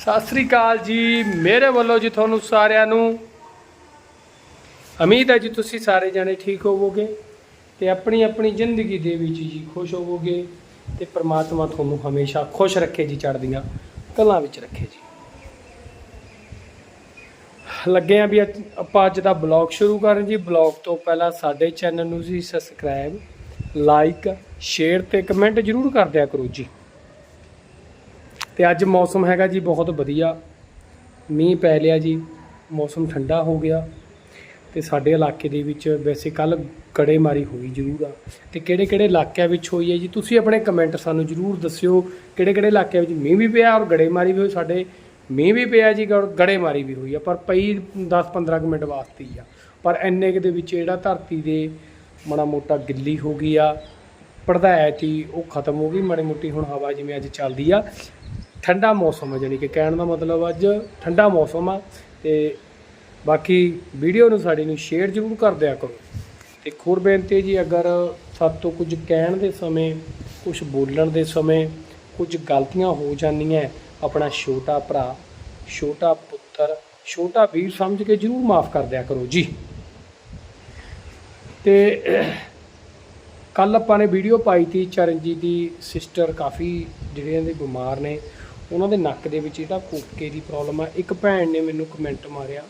ਸਤਿ ਸ੍ਰੀ ਅਕਾਲ ਜੀ, ਮੇਰੇ ਵੱਲੋਂ ਜੀ ਤੁਹਾਨੂੰ ਸਾਰਿਆਂ ਨੂੰ। ਉਮੀਦ ਹੈ ਜੀ ਤੁਸੀਂ ਸਾਰੇ ਜਾਣੇ ਠੀਕ ਹੋਵੋਗੇ ਤੇ ਆਪਣੀ ਆਪਣੀ ਜ਼ਿੰਦਗੀ ਦੇ ਵਿੱਚ ਜੀ ਖੁਸ਼ ਹੋਵੋਗੇ ਤੇ ਪ੍ਰਮਾਤਮਾ ਤੁਹਾਨੂੰ ਹਮੇਸ਼ਾ ਖੁਸ਼ ਰੱਖੇ ਜੀ, ਚੜ੍ਹਦੀਆਂ ਕਲਾਂ ਵਿੱਚ ਰੱਖੇ ਜੀ। ਲੱਗੇ ਆ ਵੀ ਅੱਜ- ਆਪਾਂ ਅੱਜ ਦਾ ਬਲੌਗ ਸ਼ੁਰੂ ਕਰਨ ਜੀ। ਬਲੌਗ ਤੋਂ ਪਹਿਲਾਂ ਸਾਡੇ ਚੈਨਲ ਨੂੰ ਜੀ ਸਬਸਕ੍ਰਾਈਬ ਲਾਈਕ ਸ਼ੇਅਰ ਤੇ ਕਮੈਂਟ ਜ਼ਰੂਰ ਕਰ ਦਿਆ ਕਰੋ ਜੀ। ਤੇ ਅੱਜ ਮੌਸਮ ਹੈਗਾ ਜੀ ਬਹੁਤ ਵਧੀਆ। ਮੀਂਹ ਪੈ ਲਿਆ ਜੀ, ਮੌਸਮ ਠੰਡਾ ਹੋ ਗਿਆ। ਤੇ ਸਾਡੇ ਇਲਾਕੇ ਦੇ ਵਿੱਚ ਵੈਸੇ ਕੱਲ ਗੜੇਮਾਰੀ ਹੋਈ ਜ਼ਰੂਰ ਆ। ਤੇ ਕਿਹੜੇ ਕਿਹੜੇ ਇਲਾਕਿਆਂ ਵਿੱਚ ਹੋਈ ਹੈ ਜੀ, ਤੁਸੀਂ ਆਪਣੇ ਕਮੈਂਟ ਸਾਨੂੰ ਜ਼ਰੂਰ ਦੱਸਿਓ। ਕਿਹੜੇ ਕਿਹੜੇ ਇਲਾਕਿਆਂ ਵਿੱਚ ਮੀਂਹ ਵੀ ਪਿਆ ਔਰ ਗੜੇਮਾਰੀ ਵੀ ਹੋਈ, ਸਾਡੇ ਮੀਂਹ ਵੀ ਪਿਆ ਜੀ, ਔਰ ਗੜੇਮਾਰੀ ਵੀ ਹੋਈ ਆ, ਪਰ ਪਈ 10-15 ਮਿੰਟ ਵਾਸਤੇ ਹੀ ਆ। ਪਰ ਇੰਨੇ ਕੁ ਦੇ ਵਿੱਚ ਜਿਹੜਾ ਧਰਤੀ ਦੇ ਮਾੜਾ ਮੋਟਾ ਗਿੱਲੀ ਹੋ ਗਈ ਆ ਪੜਦਾਇ ਤੀ ਉਹ ਖਤਮ ਹੋ ਗਈ ਮਾੜੀ ਮੋਟੀ ਹੁਣ ਹਵਾ ਜਿਵੇਂ ਅੱਜ ਚੱਲਦੀ ਆ। ਠੰਡਾ ਮੌਸਮ ਹੈ ਜਾਣੀ ਕਿ ਕਹਿਣ ਦਾ ਮਤਲਬ ਅੱਜ ਠੰਡਾ ਮੌਸਮ ਆ, ਤੇ ਬਾਕੀ ਵੀਡੀਓ ਨੂੰ ਸਾਡੀ ਨੂੰ ਸ਼ੇਅਰ ਜ਼ਰੂਰ ਕਰ ਦਿਆ ਕਰੋ। ਤੇ ਇੱਕ ਹੋਰ ਬੇਨਤੀ ਜੀ, ਅਗਰ ਸਭ ਤੋਂ ਕੁਝ ਕਹਿਣ ਦੇ ਸਮੇਂ, ਕੁਝ ਬੋਲਣ ਦੇ ਸਮੇਂ, ਕੁਝ ਗਲਤੀਆਂ ਹੋ ਜਾਂਦੀਆਂ, ਆਪਣਾ ਛੋਟਾ ਭਰਾ, ਛੋਟਾ ਪੁੱਤਰ, ਛੋਟਾ ਵੀਰ ਸਮਝ ਕੇ ਜ਼ਰੂਰ ਮਾਫ ਕਰ ਦਿਆ ਕਰੋ ਜੀ। ਤੇ ਕੱਲ ਆਪਾਂ ਨੇ ਵੀਡੀਓ ਪਾਈ ਤੀ, ਚਰਨਜੀਤ ਦੀ ਸਿਸਟਰ ਕਾਫੀ ਜਿਹੜੇ ਇਹਦੇ ਬਿਮਾਰ ਨੇ ਉਹਨਾਂ ਦੇ ਨੱਕ ਦੇ ਵਿੱਚ ਜਿਹੜਾ ਕੋਕੇ ਦੀ ਪ੍ਰੋਬਲਮ ਆ, ਇੱਕ ਭੈਣ ਨੇ ਮੈਨੂੰ ਕਮੈਂਟ ਮਾਰਿਆ।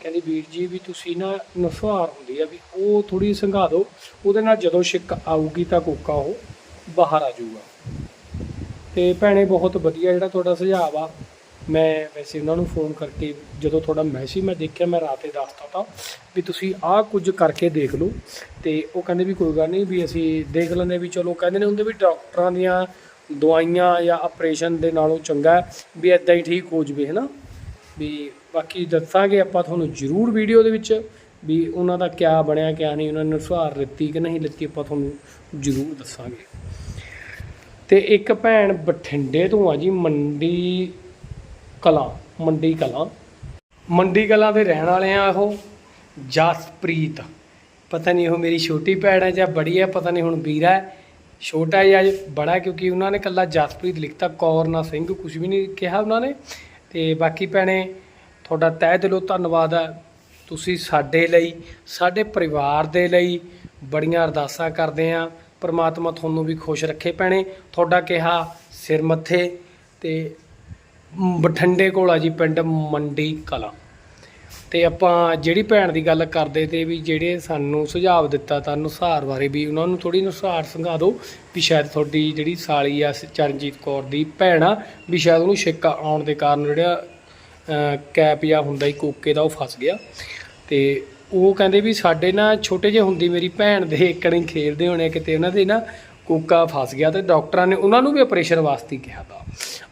ਕਹਿੰਦੀ, ਵੀਰ ਜੀ, ਵੀ ਤੁਸੀਂ ਨਾ ਨਸਵਾਰ ਹੁੰਦੀ ਆ, ਵੀ ਉਹ ਥੋੜੀ ਸੰਘਾ ਦਿਓ, ਉਹਦੇ ਨਾਲ ਜਦੋਂ ਛਿੱਕ ਆਊਗੀ ਤਾਂ ਕੋਕਾ ਉਹ ਬਾਹਰ ਆ ਜਾਊਗਾ। ਤੇ ਭੈਣੇ, ਬਹੁਤ ਵਧੀਆ ਜਿਹੜਾ ਤੁਹਾਡਾ ਸੁਝਾਅ ਆ ਮੈਂ ਵੈਸੇ ਉਹਨਾਂ ਨੂੰ ਫੋਨ ਕਰਕੇ, ਜਦੋਂ ਤੁਹਾਡਾ ਮੈਸੇਜ ਮੈਂ ਦੇਖਿਆ, ਮੈਂ ਰਾਤੇ ਦੱਸਤਾ ਤਾਂ, ਵੀ ਤੁਸੀਂ ਆਹ ਕੁਝ ਕਰਕੇ ਦੇਖ ਲਓ। ਤੇ ਉਹ ਕਹਿੰਦੇ ਵੀ ਕੋਈ ਗੱਲ ਨਹੀਂ, ਵੀ ਅਸੀਂ ਦੇਖ ਲੈਂਦੇ ਵੀ ਚਲੋ, ਕਹਿੰਦੇ ਨੇ ਹੁੰਦੇ ਵੀ ਡਾਕਟਰਾਂ ਦੀਆਂ ਦਵਾਈਆਂ ਜਾਂ ਆਪਰੇਸ਼ਨ ਦੇ ਨਾਲੋਂ ਚੰਗਾ ਵੀ ਇਦਾਂ ਹੀ ਠੀਕ ਹੋ ਜਵੇ ਹੈ ਨਾ ਵੀ ਬਾਕੀ ਦੱਸਾਂਗੇ ਆਪਾਂ ਤੁਹਾਨੂੰ ਜ਼ਰੂਰ ਵੀਡੀਓ ਦੇ ਵਿੱਚ ਵੀ ਉਹਨਾਂ ਦਾ ਕਿਆ ਬਣਿਆ, ਕਿਆ ਨਹੀਂ, ਉਹਨਾਂ ਨੇ ਸੁਹਾਰ ਲਿੱਤੀ ਕਿ ਨਹੀਂ ਲਿੱਤੀ, ਆਪਾਂ ਤੁਹਾਨੂੰ ਜ਼ਰੂਰ ਦੱਸਾਂਗੇ। ਤੇ ਇੱਕ ਭੈਣ ਬਠਿੰਡੇ ਤੋਂ ਆ ਜੀ, ਮੰਡੀ ਕਲਾਂ ਮੰਡੀ ਕਲਾਂ। ਮੰਡੀ ਕਲਾਂ ਦੇ ਰਹਿਣ ਵਾਲੇ ਆ ਉਹ, ਜਸਪ੍ਰੀਤ। ਪਤਾ ਨਹੀਂ ਉਹ ਮੇਰੀ ਛੋਟੀ ਭੈਣ ਹੈ ਜਾਂ ਬੜੀ ਹੈ, ਪਤਾ ਨਹੀਂ ਹੁਣ ਵੀਰਾ ਹੈ। ਛੋਟਾ ਜਾਂ ਬੜਾ ਕਿਉਂਕਿ ਉਹਨਾਂ ਨੇ ਕੱਲਾ ਜਸਪ੍ਰੀਤ ਲਿਖਤਾ ਕੌਰ ਨਾ ਸਿੰਘ ਕੁਝ ਵੀ ਨਹੀਂ ਕਿਹਾ ਉਹਨਾਂ ਨੇ। ਤੇ ਬਾਕੀ ਭੈਣੇ ਤੁਹਾਡਾ ਤਹਿ ਦਿਲੋਂ ਧੰਨਵਾਦ ਹੈ। ਤੁਸੀਂ ਸਾਡੇ ਲਈ ਸਾਡੇ ਪਰਿਵਾਰ ਦੇ ਲਈ ਬੜੀਆਂ ਅਰਦਾਸਾਂ ਕਰਦੇ ਆ ਪਰਮਾਤਮਾ ਤੁਹਾਨੂੰ ਵੀ ਖੁਸ਼ ਰੱਖੇ ਭੈਣੇ। ਤੁਹਾਡਾ ਕਿਹਾ ਸਿਰ ਮੱਥੇ ਤੇ ਮ, ਬਠਿੰਡੇ ਕੋਲ ਆ ਜੀ ਪਿੰਡ ਮੰਡੀ ਕਲਾ। ਤੇ ਆਪਾਂ ਜਿਹੜੀ ਭੈਣ ਦੀ ਗੱਲ ਕਰਦੇ ਤੇ ਵੀ ਜਿਹੜੇ ਸਾਨੂੰ ਸੁਝਾਅ ਦਿੱਤਾ ਤਾਂ ਨੁਸਾਰ ਬਾਰੇ ਵੀ ਉਹਨਾਂ ਨੂੰ ਥੋੜੀ ਨੁਸਾਰ ਸੰਘਾ ਦਿਓ ਵੀ ਸ਼ਾਇਦ ਤੁਹਾਡੀ ਜਿਹੜੀ ਸਾਲੀ ਆ ਚਰਨਜੀਤ ਕੌਰ ਦੀ ਭੈਣ ਆ, ਵੀ ਸ਼ਾਇਦ ਉਹਨੂੰ ਛਿੱਕ ਆਉਣ ਦੇ ਕਾਰਨ ਜਿਹੜਾ ਕੈਪ ਜਾਂ ਹੁੰਦਾ ਹੀ ਕੋਕੇ ਦਾ ਉਹ ਫਸ ਗਿਆ। ਤੇ ਉਹ ਕਹਿੰਦੇ ਵੀ ਸਾਡੇ ਨਾ ਛੋਟੇ ਜਿਹੇ ਹੁੰਦੀ ਮੇਰੀ ਭੈਣ ਦੇ ਇੱਕਣੀ ਖੇਡਦੇ ਹੋਣੇ ਕਿਤੇ, ਉਹਨਾਂ ਦੇ ਨਾ ਕੋਕਾ ਫਸ ਗਿਆ ਤੇ ਡਾਕਟਰਾਂ ਨੇ ਉਹਨਾਂ ਨੂੰ ਵੀ ਆਪਰੇਸ਼ਨ ਵਾਸਤੇ ਹੀ ਕਿਹਾ ਤਾ।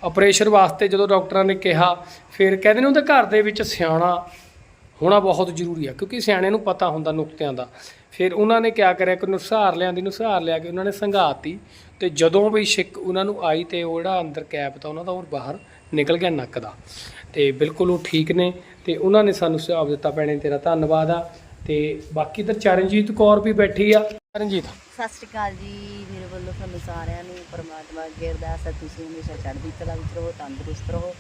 ਆਪਰੇਸ਼ਨ ਵਾਸਤੇ ਜਦੋਂ ਡਾਕਟਰਾਂ ਨੇ ਕਿਹਾ, ਫਿਰ ਕਹਿੰਦੇ ਨੇ ਉਹਦੇ ਘਰ ਦੇ ਵਿੱਚ ਸਿਆਣਾ ਹੋਣਾ ਬਹੁਤ ਜ਼ਰੂਰੀ ਆ, ਕਿਉਂਕਿ ਸਿਆਣਿਆਂ ਨੂੰ ਪਤਾ ਹੁੰਦਾ ਨੁਕਤਿਆਂ ਦਾ। ਫਿਰ ਉਹਨਾਂ ਨੇ ਕਿਆ ਕਰਿਆ ਕਿ ਨੁਸਹਾਰ ਲਿਆਂਦੀ ਨੁਸਹਾਰ ਲਿਆ ਕੇ ਉਹਨਾਂ ਨੇ ਸੰਘਾਤੀ ਤੇ ਜਦੋਂ ਵੀ ਛਿੱਕ ਉਹਨਾਂ ਨੂੰ ਆਈ ਤੇ ਉਹ ਜਿਹੜਾ ਅੰਦਰ ਕੈਪ ਤਾਂ, ਉਹਨਾਂ ਦਾ ਉਹ ਬਾਹਰ ਨਿਕਲ ਗਿਆ ਨੱਕ ਦਾ। ਤੇ ਬਿਲਕੁਲ ਉਹ ਠੀਕ ਨੇ ਤੇ ਉਹਨਾਂ ਨੇ ਸਾਨੂੰ ਸੁਝਾਅ ਦਿੱਤਾ ਪੈਣੇ ਤੇਰਾ ਧੰਨਵਾਦ ਆ। ਤੇ ਬਾਕੀ ਤਾਂ ਚਰਨਜੀਤ ਕੌਰ ਵੀ ਬੈਠੀ ਆ। ਚਰਨਜੀਤ। ਸਤਿ ਸ਼੍ਰੀ ਅਕਾਲ ਜੀ, ਮੇਰੇ ਵੱਲੋਂ ਤੁਹਾਨੂੰ ਸਾਰਿਆਂ ਨੂੰ ਪਰਮਾਤਮਾ ਅੱਗੇ ਅਰਦਾਸ ਹੈ, ਤੁਸੀਂ ਹਮੇਸ਼ਾ ਚੜ੍ਹਦੀ ਕਲਾ ਵਿੱਚ ਰਹੋ, ਤੰਦਰੁਸਤ ਰਹੋ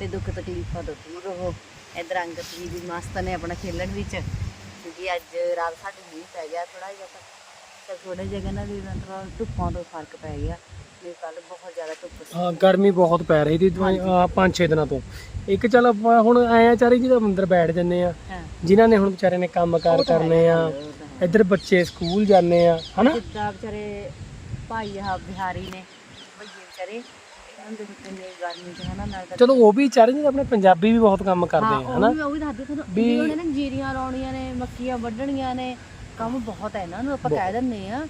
ਤੇ ਦੁੱਖ ਤਕਲੀਫਾਂ ਤੋਂ ਦੂਰ ਰਹੋ। ਇਧਰ ਅੰਗਤ ਜੀ ਵੀ ਮਸਤ ਨੇ ਆਪਣਾ ਖੇਲਣ ਵਿੱਚ ਕਿਉਂਕਿ ਅੱਜ ਰਾਤ ਸਾਡੇ ਮੀਂਹ ਪੈ ਗਿਆ ਥੋੜਾ ਜਿਹਾ ਤਾਂ। ਤੇ ਥੋੜੇ ਜਗ੍ਹਾ ਨਾਲ ਵੀ ਮਤਲਬ ਧੁੱਪਾਂ ਤੋਂ ਫ਼ਰਕ ਪੈ ਗਿਆ ਤੇ ਕੱਲ ਬਹੁਤ ਜ਼ਿਆਦਾ ਧੁੱਪ ਸੀ। ਹਾਂ ਗਰਮੀ ਬਹੁਤ ਪੈ ਰਹੀ ਸੀ ਆ ਪੰਜ ਛੇ ਦਿਨਾਂ ਤੋਂ। ਇੱਕ ਚੱਲ ਆਪਾਂ ਹੁਣ ਆਏ ਆ ਚਾਰੇ ਜੀ ਅੰਦਰ ਬੈਠ ਜੰਨੇ ਆ। ਹਾਂ। ਜਿਨ੍ਹਾਂ ਨੇ ਹੁਣ ਵਿਚਾਰੇ ਨੇ ਕੰਮਕਾਰ ਉਹ ਤਾਂ ਕਰਨੇ ਆ ਉਹ ਤਾਂ ਹੈ। ਇੱਧਰ ਬੱਚੇ ਸਕੂਲ ਜਾਂਦੇ ਆ ਹਨਾ? ਜਿੱਦਾਂ ਵਿਚਾਰੇ ਭਾਈ ਆ ਬਿਹਾਰੀ ਨੇ ਭਈਏ ਵਿਚਾਰੇ। ਇਹਨਾਂ ਦੇ ਵਿੱਚ ਇੰਨੀ ਗਰਮੀ ਚ ਹਨਾ ਨਾਲ ਤਾਂ ਚਲੋ ਉਹ ਵੀ ਵਿਚਾਰੇ ਆਪਣੇ ਪੰਜਾਬੀ ਵੀ ਬਹੁਤ ਕੰਮ ਕਰਦੇ ਆ ਹਨਾ? ਉਹ ਵੀ ਦੱਸਦੇ ਤੁਹਾਨੂੰ ਵੀ- ਉਹਨੇ ਨਾ ਜੀਰੀਆਂ ਲਾਉਣੀਆਂ ਨੇ ਮੱਕੀਆਂ ਵੱਢਣੀਆਂ ਨੇ ਕੰਮ ਬਹੁਤ ਹੈ ਇਹਨਾਂ ਨੂੰ ਆਪਾਂ ਕਹਿ ਦਿੰਨੇ ਆ।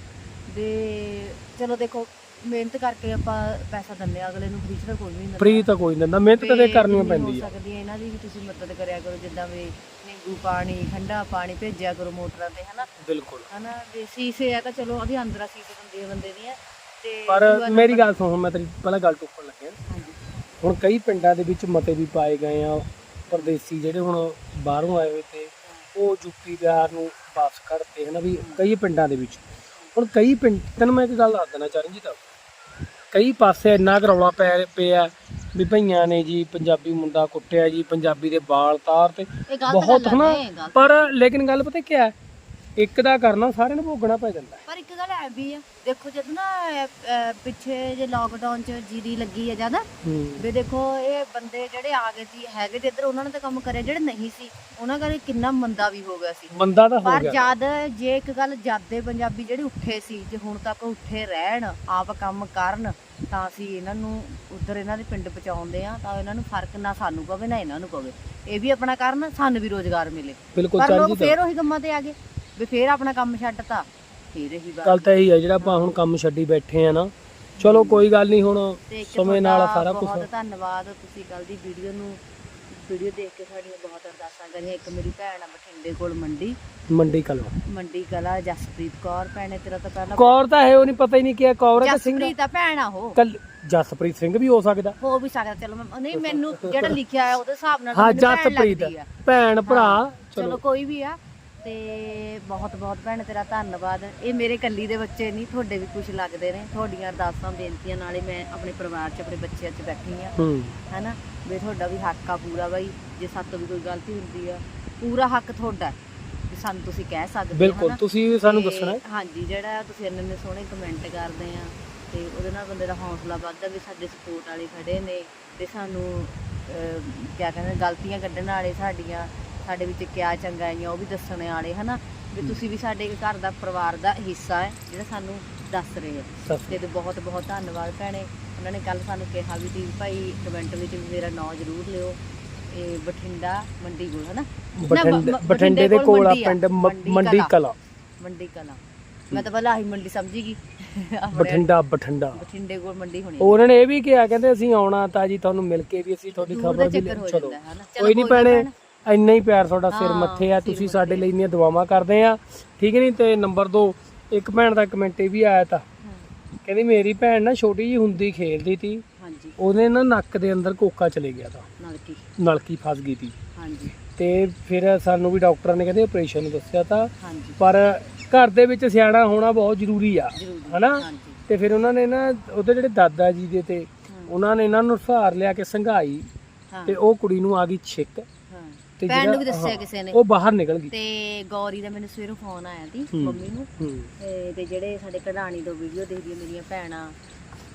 ਵੀ ਚਲੋ ਦੇਖੋ ਮਿਹਨਤ ਕਰਕੇ ਆਪਾਂ ਪੈਸਾ ਦਿੰਨੇ ਆ ਅਗਲੇ ਨੂੰ ਫ੍ਰੀ ਚ ਕੋਈ ਨਹੀਂ ਦਿੰਦਾ। ਫ੍ਰੀ ਤਾਂ ਕੋਈ ਨਹੀਂ ਦਿੰਦਾ ਮਿਹਨਤ ਤਾਂ ਤੇ ਤੇ ਕਰਨੀ ਪੈਂਦੀ ਹੋ ਸਕਦੀ ਹੈ ਇਹਨਾਂ ਦੀ ਵੀ ਤੁਸੀਂ ਮਦਦ ਕਰਿਆ ਕਰੋ ਜਿੱਦਾਂ ਵੀ ਨਿੰਬੂ ਪਾਣੀ ਠੰਡਾ ਪਾਣੀ ਭੇਜਿਆ ਕਰੋ ਮੋਟਰਾਂ ਤੇ ਹਨਾ? ਬਿਲਕੁਲ। ਹਨਾ ਵੀ ਸੀਸੇ ਆ ਤਾਂ ਚਲੋ ਉਹਦੀ ਅੰਦਰਾਂ ਸੀਸੇ ਹੁੰਦੀ ਹੈ ਬੰਦੇ ਦੀਆਂ। ਤੇ ਪਰ ਮੇਰੀ ਗੱਲ ਸੁਣ ਹੁਣ ਮੈਂ ਤੇਰੀ ਪਹਿਲਾਂ ਗੱਲ ਟੁੱਕਣ ਲੱਗਿਆ। ਹੁਣ ਕਈ ਪਿੰਡਾਂ ਦੇ ਵਿੱਚ ਮਤੇ ਵੀ ਪਾਏ ਗਏ ਆ ਪਰਦੇਸੀ ਜਿਹੜੇ ਹੁਣ ਬਾਹਰੋਂ ਆਏ ਹੋਏ ਤੇ ਉਹ ਯੂਪੀ ਬਿਹਾਰ ਨੂੰ ਵਾਪਸ ਕਰਤੇ ਹਨਾ ਵੀ ਕਈ ਪਿੰਡਾਂ ਦੇ ਵਿੱਚ। ਹੁਣ ਕਈ ਪਿੰਡ ਤੈਨੂੰ ਮੈਂ ਇੱਕ ਗੱਲ ਦੱਸ ਦੇਣਾ ਚਰਨਜੀਤ ਕਈ ਪਾਸੇ ਇੰਨਾ ਰੌਲਾ ਪੈ ਪਿਆ ਵੀ ਭਈਆਂ ਨੇ ਜੀ ਪੰਜਾਬੀ ਮੁੰਡਾ ਕੁੱਟਿਆ ਜੀ ਪੰਜਾਬੀ ਦੇ ਵਾਲ ਤਾਰ ਤੇ ਬਹੁਤ ਹਨਾ ਪਰ ਲੇਕਿਨ ਗੱਲ ਪਤਾ ਕੀ ਹੈ ਇੱਕ ਦਾ ਕਰਨਾ ਸਾਰਿਆਂ ਨੂੰ ਭੋਗਣਾ ਪੈ ਜਾਂਦਾ। ਹੈ। ਪਰ ਇੱਕ ਗੱਲ ਐ ਵੀ ਆ ਦੇਖੋ ਜਦ ਨਾ ਅਹ, ਅਹ, ਪਿੱਛੇ ਜੇ ਲਾਕਡਾਊਨ ਚ ਜੀਰੀ ਲੱਗੀ ਆ ਜ਼ਿਆਦਾ ਹੂੰ। ਵੀ ਦੇਖੋ ਇਹ ਬੰਦੇ ਜਿਹੜੇ ਆ ਗਏ ਸੀ ਹੈਗੇ ਤੇ ਇੱਧਰ ਉਹਨਾਂ ਨੇ ਤਾਂ ਕੰਮ ਕਰਿਆ ਜਿਹੜੇ ਨਹੀਂ ਸੀ ਉਹਨਾਂ ਕਰਕੇ ਕਿੰਨਾ ਮੰਦਾ ਵੀ ਹੋ ਗਿਆ ਸੀ। ਬੰਦਾ ਤਾਂ ਹੋ ਪਰ ਗਿਆ। ਜਦ ਜੇ ਇੱਕ ਗੱਲ ਜਾਦੇ ਪੰਜਾਬੀ ਜਿਹੜੇ ਉੱਠੇ ਸੀ ਜੇ ਹੁਣ ਤੱਕ ਉੱਠੇ ਰਹਿਣ ਆਪ ਕੰਮ ਕਰਨ ਤਾਂ ਅਸੀਂ ਇਹਨਾਂ ਨੂੰ ਉਧਰ ਇਹਨਾਂ ਦੇ ਪਿੰਡ ਪਹੁੰਚਾਉਂਦੇ ਆ ਤਾਂ ਇਹਨਾਂ ਨੂੰ ਫ਼ਰਕ ਨਾ ਸਾਨੂੰ ਪਵੇ ਨਾ ਇਹਨਾਂ ਨੂੰ ਪਵੇ। ਇਹ ਵੀ ਆਪਣਾ ਕਰਨ ਸਾਨੂੰ ਵੀ ਰੋਜ਼ਗਾਰ ਮਿਲੇ। ਬਿਲਕੁਲ ਪਰ ਲੋਕ ਫੇਰ ਉਹੀ ਕੰਮਾਂ ਤੇ ਆ ਗਏ। ਵੀ ਫੇਰ ਆਪਣਾ ਕੰਮ ਛੱਡਤਾ। ਫੇਰ ਇਹੀ ਬਾਤ ਗੱਲ ਤਾਂ ਇਹੀ ਹੈ ਜਿਹੜਾ ਆਪਾਂ ਹੁਣ ਕੰਮ ਛੱਡੀ ਬੈਠੇ ਆ ਨਾ ਚਲੋ ਕੋਈ ਗੱਲ ਨਹੀਂ ਹੁਣ ਤੇ ਇੱਕ ਸਮੇਂ ਨਾਲ ਤੁਹਾਡਾ ਸਾਰਾ ਕੁਝ ਬਹੁਤ ਧੰਨਵਾਦ ਤੁਸੀਂ ਕੱਲ ਦੀ ਵੀਡੀਓ ਨੂੰ ਵੀਡੀਓ ਦੇਖ ਕੇ ਸਾਡੀਆਂ ਬਹੁਤ ਅਰਦਾਸਾਂ ਕਰੀਆਂ। ਇੱਕ ਮੇਰੀ ਭੈਣ ਆ ਬਠਿੰਡੇ ਕੋਲ ਮੰਡੀ। ਮੰਡੀ ਕਲਵਾ। ਮੰਡੀ ਕਲਾ ਜਸਪ੍ਰੀਤ ਕੌਰ ਭੈਣੇ ਤੇਰਾ ਤਾਂ ਪਹਿਲਾਂ ਕੌਰ ਤਾਂ ਹੈ ਉਹ ਨਹੀਂ ਪਤਾ ਹੀ ਨਹੀਂ ਕਿ ਕੌਰ ਹੈ ਕਿ ਸਿੰਘ ਜਸਪ੍ਰੀਤ ਆ ਭੈਣ ਆ ਉਹ। ਕੱਲ ਜਸਪ੍ਰੀਤ ਸਿੰਘ ਵੀ ਹੋ ਸਕਦਾ। ਹੋ ਵੀ ਸਕਦਾ ਚਲੋ ਮੈਂ ਨਹੀਂ ਮੈਨੂੰ ਜਿਹੜਾ ਲਿਖਿਆ ਹੈ ਉਹਦੇ ਹਿਸਾਬ ਨਾਲ ਹਾਂ ਮੈਨੂੰ ਭੈਣ ਜਸਪ੍ਰੀਤ ਲੱਗਦੀ ਆ। ਭੈਣ ਭਰਾ ਚਲੋ। ਚਲੋ ਕੋਈ ਵੀ ਆ। ਤੇ ਬਹੁਤ ਬਹੁਤ ਭੈਣ ਤੇਰਾ ਧੰਨਵਾਦ। ਇਹ ਮੇਰੇ ਕੱਲੀ ਦੇ ਬੱਚੇ ਨਹੀਂ ਤੁਹਾਡੇ ਵੀ ਕੁਝ ਲੱਗਦੇ ਨੇ। ਤੁਹਾਡੀਆਂ ਅਰਦਾਸਾਂ ਬੇਨਤੀਆਂ ਨਾਲੇ ਮੈਂ ਆਪਣੇ ਪਰਿਵਾਰ 'ਚ ਆਪਣੇ ਬੱਚਿਆਂ 'ਚ ਬੈਠੀ ਆ ਹੈਨਾ? ਵੀ ਤੁਹਾਡਾ ਵੀ ਹੱਕ ਆ ਪੂਰਾ ਬਾਈ। ਜੇ ਸਾਤੋਂ ਵੀ ਕੋਈ ਗਲਤੀ ਹੁੰਦੀ ਆ ਪੂਰਾ ਹੱਕ ਤੁਹਾਡਾ ਵੀ ਸਾਨੂੰ ਤੁਸੀਂ ਕਹਿ ਸਕਦੇ ਹੋ ਬਿਲਕੁਲ। ਤੁਸੀਂ ਵੀ ਸਾਨੂੰ ਦੱਸਣਾ ਹੈ। ਹਾਂਜੀ ਜਿਹੜਾ ਤੁਸੀਂ ਇੰਨੇ ਸੋਹਣੇ ਕਮੈਂਟ ਕਰਦੇ ਆ ਤੇ ਉਹਦੇ ਨਾਲ ਬੰਦੇ ਦਾ ਹੌਸਲਾ ਵੱਧਦਾ ਵੀ ਸਾਡੇ ਸਪੋਰਟ ਵਾਲੇ ਖੜੇ ਨੇ ਤੇ ਸਾਨੂੰ ਕੀ ਕਹਿੰਦੇ ਗਲਤੀਆਂ ਕੱਢਣ ਵਾਲੇ ਸਾਡੀਆਂ ਸਾਡੇ ਵਿੱਚ ਕਿਆ ਚੰਗਾਈਆਂ ਉਹ ਵੀ ਦੱਸਣ ਵਾਲੇ ਹਨਾ? ਵੀ ਤੁਸੀਂ ਵੀ ਸਾਡੇ ਘਰ ਦਾ ਪਰਿਵਾਰ ਦਾ ਹਿੱਸਾ ਹੈ ਜਿਹੜਾ ਸਾਨੂੰ ਦੱਸ ਰਹੇ ਸਤਿ ਤੇ ਬਹੁਤ ਬਹੁਤ ਧੰਨਵਾਦ ਭੈਣੇ। ਉਹਨਾਂ ਨੇ ਕੱਲ ਸਾਨੂੰ ਕਿਹਾ ਵੀ ਦੀ ਭਾਈ ਕਮੈਂਟ ਵਿੱਚ ਵੀ ਮੇਰਾ ਨਾਂ ਜ਼ਰੂਰ ਲਿਓ। ਇਹ ਬਠਿੰਡਾ ਮੰਡੀ ਕੋਲ ਹਨਾ? ਬਠਿੰਡੇ ਦੇ ਕੋਲ ਆ ਪਿੰਡ ਮੰਡੀ ਕਲਾਂ। ਮੰਡੀ ਕਲਾ। ਮੈਂ ਤਾਂ ਪਹਿਲਾਂ ਆਹੀ ਮੰਡੀ ਸਮਝੀ ਗਈ ਬਠਿੰਡਾ ਬਠਿੰਡਾ। ਬਠਿੰਡੇ ਕੋਲ ਮੰਡੀ ਹੋਣੀ ਉਹਨਾਂ ਨੇ ਇਹ ਵੀ ਕਿਹਾ ਕਹਿੰਦੇ ਅਸੀਂ ਆਉਣਾ ਤਾਂ ਜੀ ਤੁਹਾਨੂੰ ਮਿਲ ਕੇ ਵੀ ਅਸੀਂ ਤੁਹਾਡੀ ਖਬਰ ਵੀ ਹੋ ਚਲੋ। ਹੈ ਕੋਈ ਨਹੀਂ ਭੈਣੇ। ਇੰਨਾ ਹੀ ਪਿਆਰ ਤੁਹਾਡਾ ਸਿਰ ਹਾਂ, ਮੱਥੇ ਆ ਤੁਸੀਂ ਸਾਡੇ ਲਈ ਇੰਨੀਆਂ ਦੁਆਵਾਂ ਕਰਦੇ ਆ। ਠੀਕ ਨਹੀਂ ਤੇ ਨੰਬਰ 2 ਇੱਕ ਭੈਣ ਦਾ ਕਮੈਂਟ ਇਹ ਵੀ ਆਇਆ ਤਾਂ। ਕਹਿੰਦੀ ਮੇਰੀ ਭੈਣ ਨਾ ਛੋਟੀ ਜੀ ਹੁੰਦੀ ਖੇਲਦੀ ਤੀ। ਹਾਂਜੀ। ਉਹਦੇ ਨਾ ਨੱਕ ਦੇ ਅੰਦਰ ਕੋਕਾ ਚਲੇ ਗਿਆ ਤਾਂ। ਨਲਕੀ। ਨਲਕੀ ਫਸ ਗਈ ਤੀ। ਹਾਂਜੀ। ਤੇ ਫਿਰ ਸਾਨੂੰ ਵੀ ਡਾਕਟਰ ਨੇ ਕਹਿੰਦੇ ਆਪਰੇਸ਼ਨ ਦੱਸਿਆ ਤਾਂ। ਪਰ ਘਰ ਦੇ ਵਿੱਚ ਸਿਆਣਾ ਹੋਣਾ ਬਹੁਤ ਜ਼ਰੂਰੀ ਆ ਹਨਾ? ਤੇ ਫਿਰ ਉਹਨਾਂ ਨੇ ਨਾ ਉਹਦੇ ਜਿਹੜੇ ਦਾਦਾ ਜੀ ਦੇ ਤੇ ਹਾਂ, ਉਹਨਾਂ ਨੇ ਇਹਨਾਂ ਨੂੰ ਸਹਾਰ ਲਿਆ ਕੇ ਸੰਘਾਈ। ਹਾਂ। ਤੇ ਉਹ ਕੁੜੀ ਨੂੰ ਆ ਗਈ ਛਿੱਕ। ਹਾਂ ਤੇ ਭੈਣ ਨੂੰ ਵੀ ਜਿਹੜਾ- ਦੱਸਿਆ ਹਾਂ, ਕਿਸੇ ਨੇ। ਉਹ ਬਾਹਰ ਨਿਕਲ ਗਈ। ਤੇ ਗੌਰੀ ਦਾ ਮੈਨੂੰ ਸਵੇਰੋਂ ਫੋਨ ਆਇਆ ਸੀ ਹੂੰ। ਮੰਮੀ ਨੂੰ। ਹੂੰ। ਤੇ- ਤੇ ਜਿਹੜੇ ਸਾਡੇ ਕਢਾਣੀ ਤੋਂ ਵੀਡੀਓ ਦੇਖਦੀਆਂ ਮੇਰੀਆਂ ਭੈਣਾਂ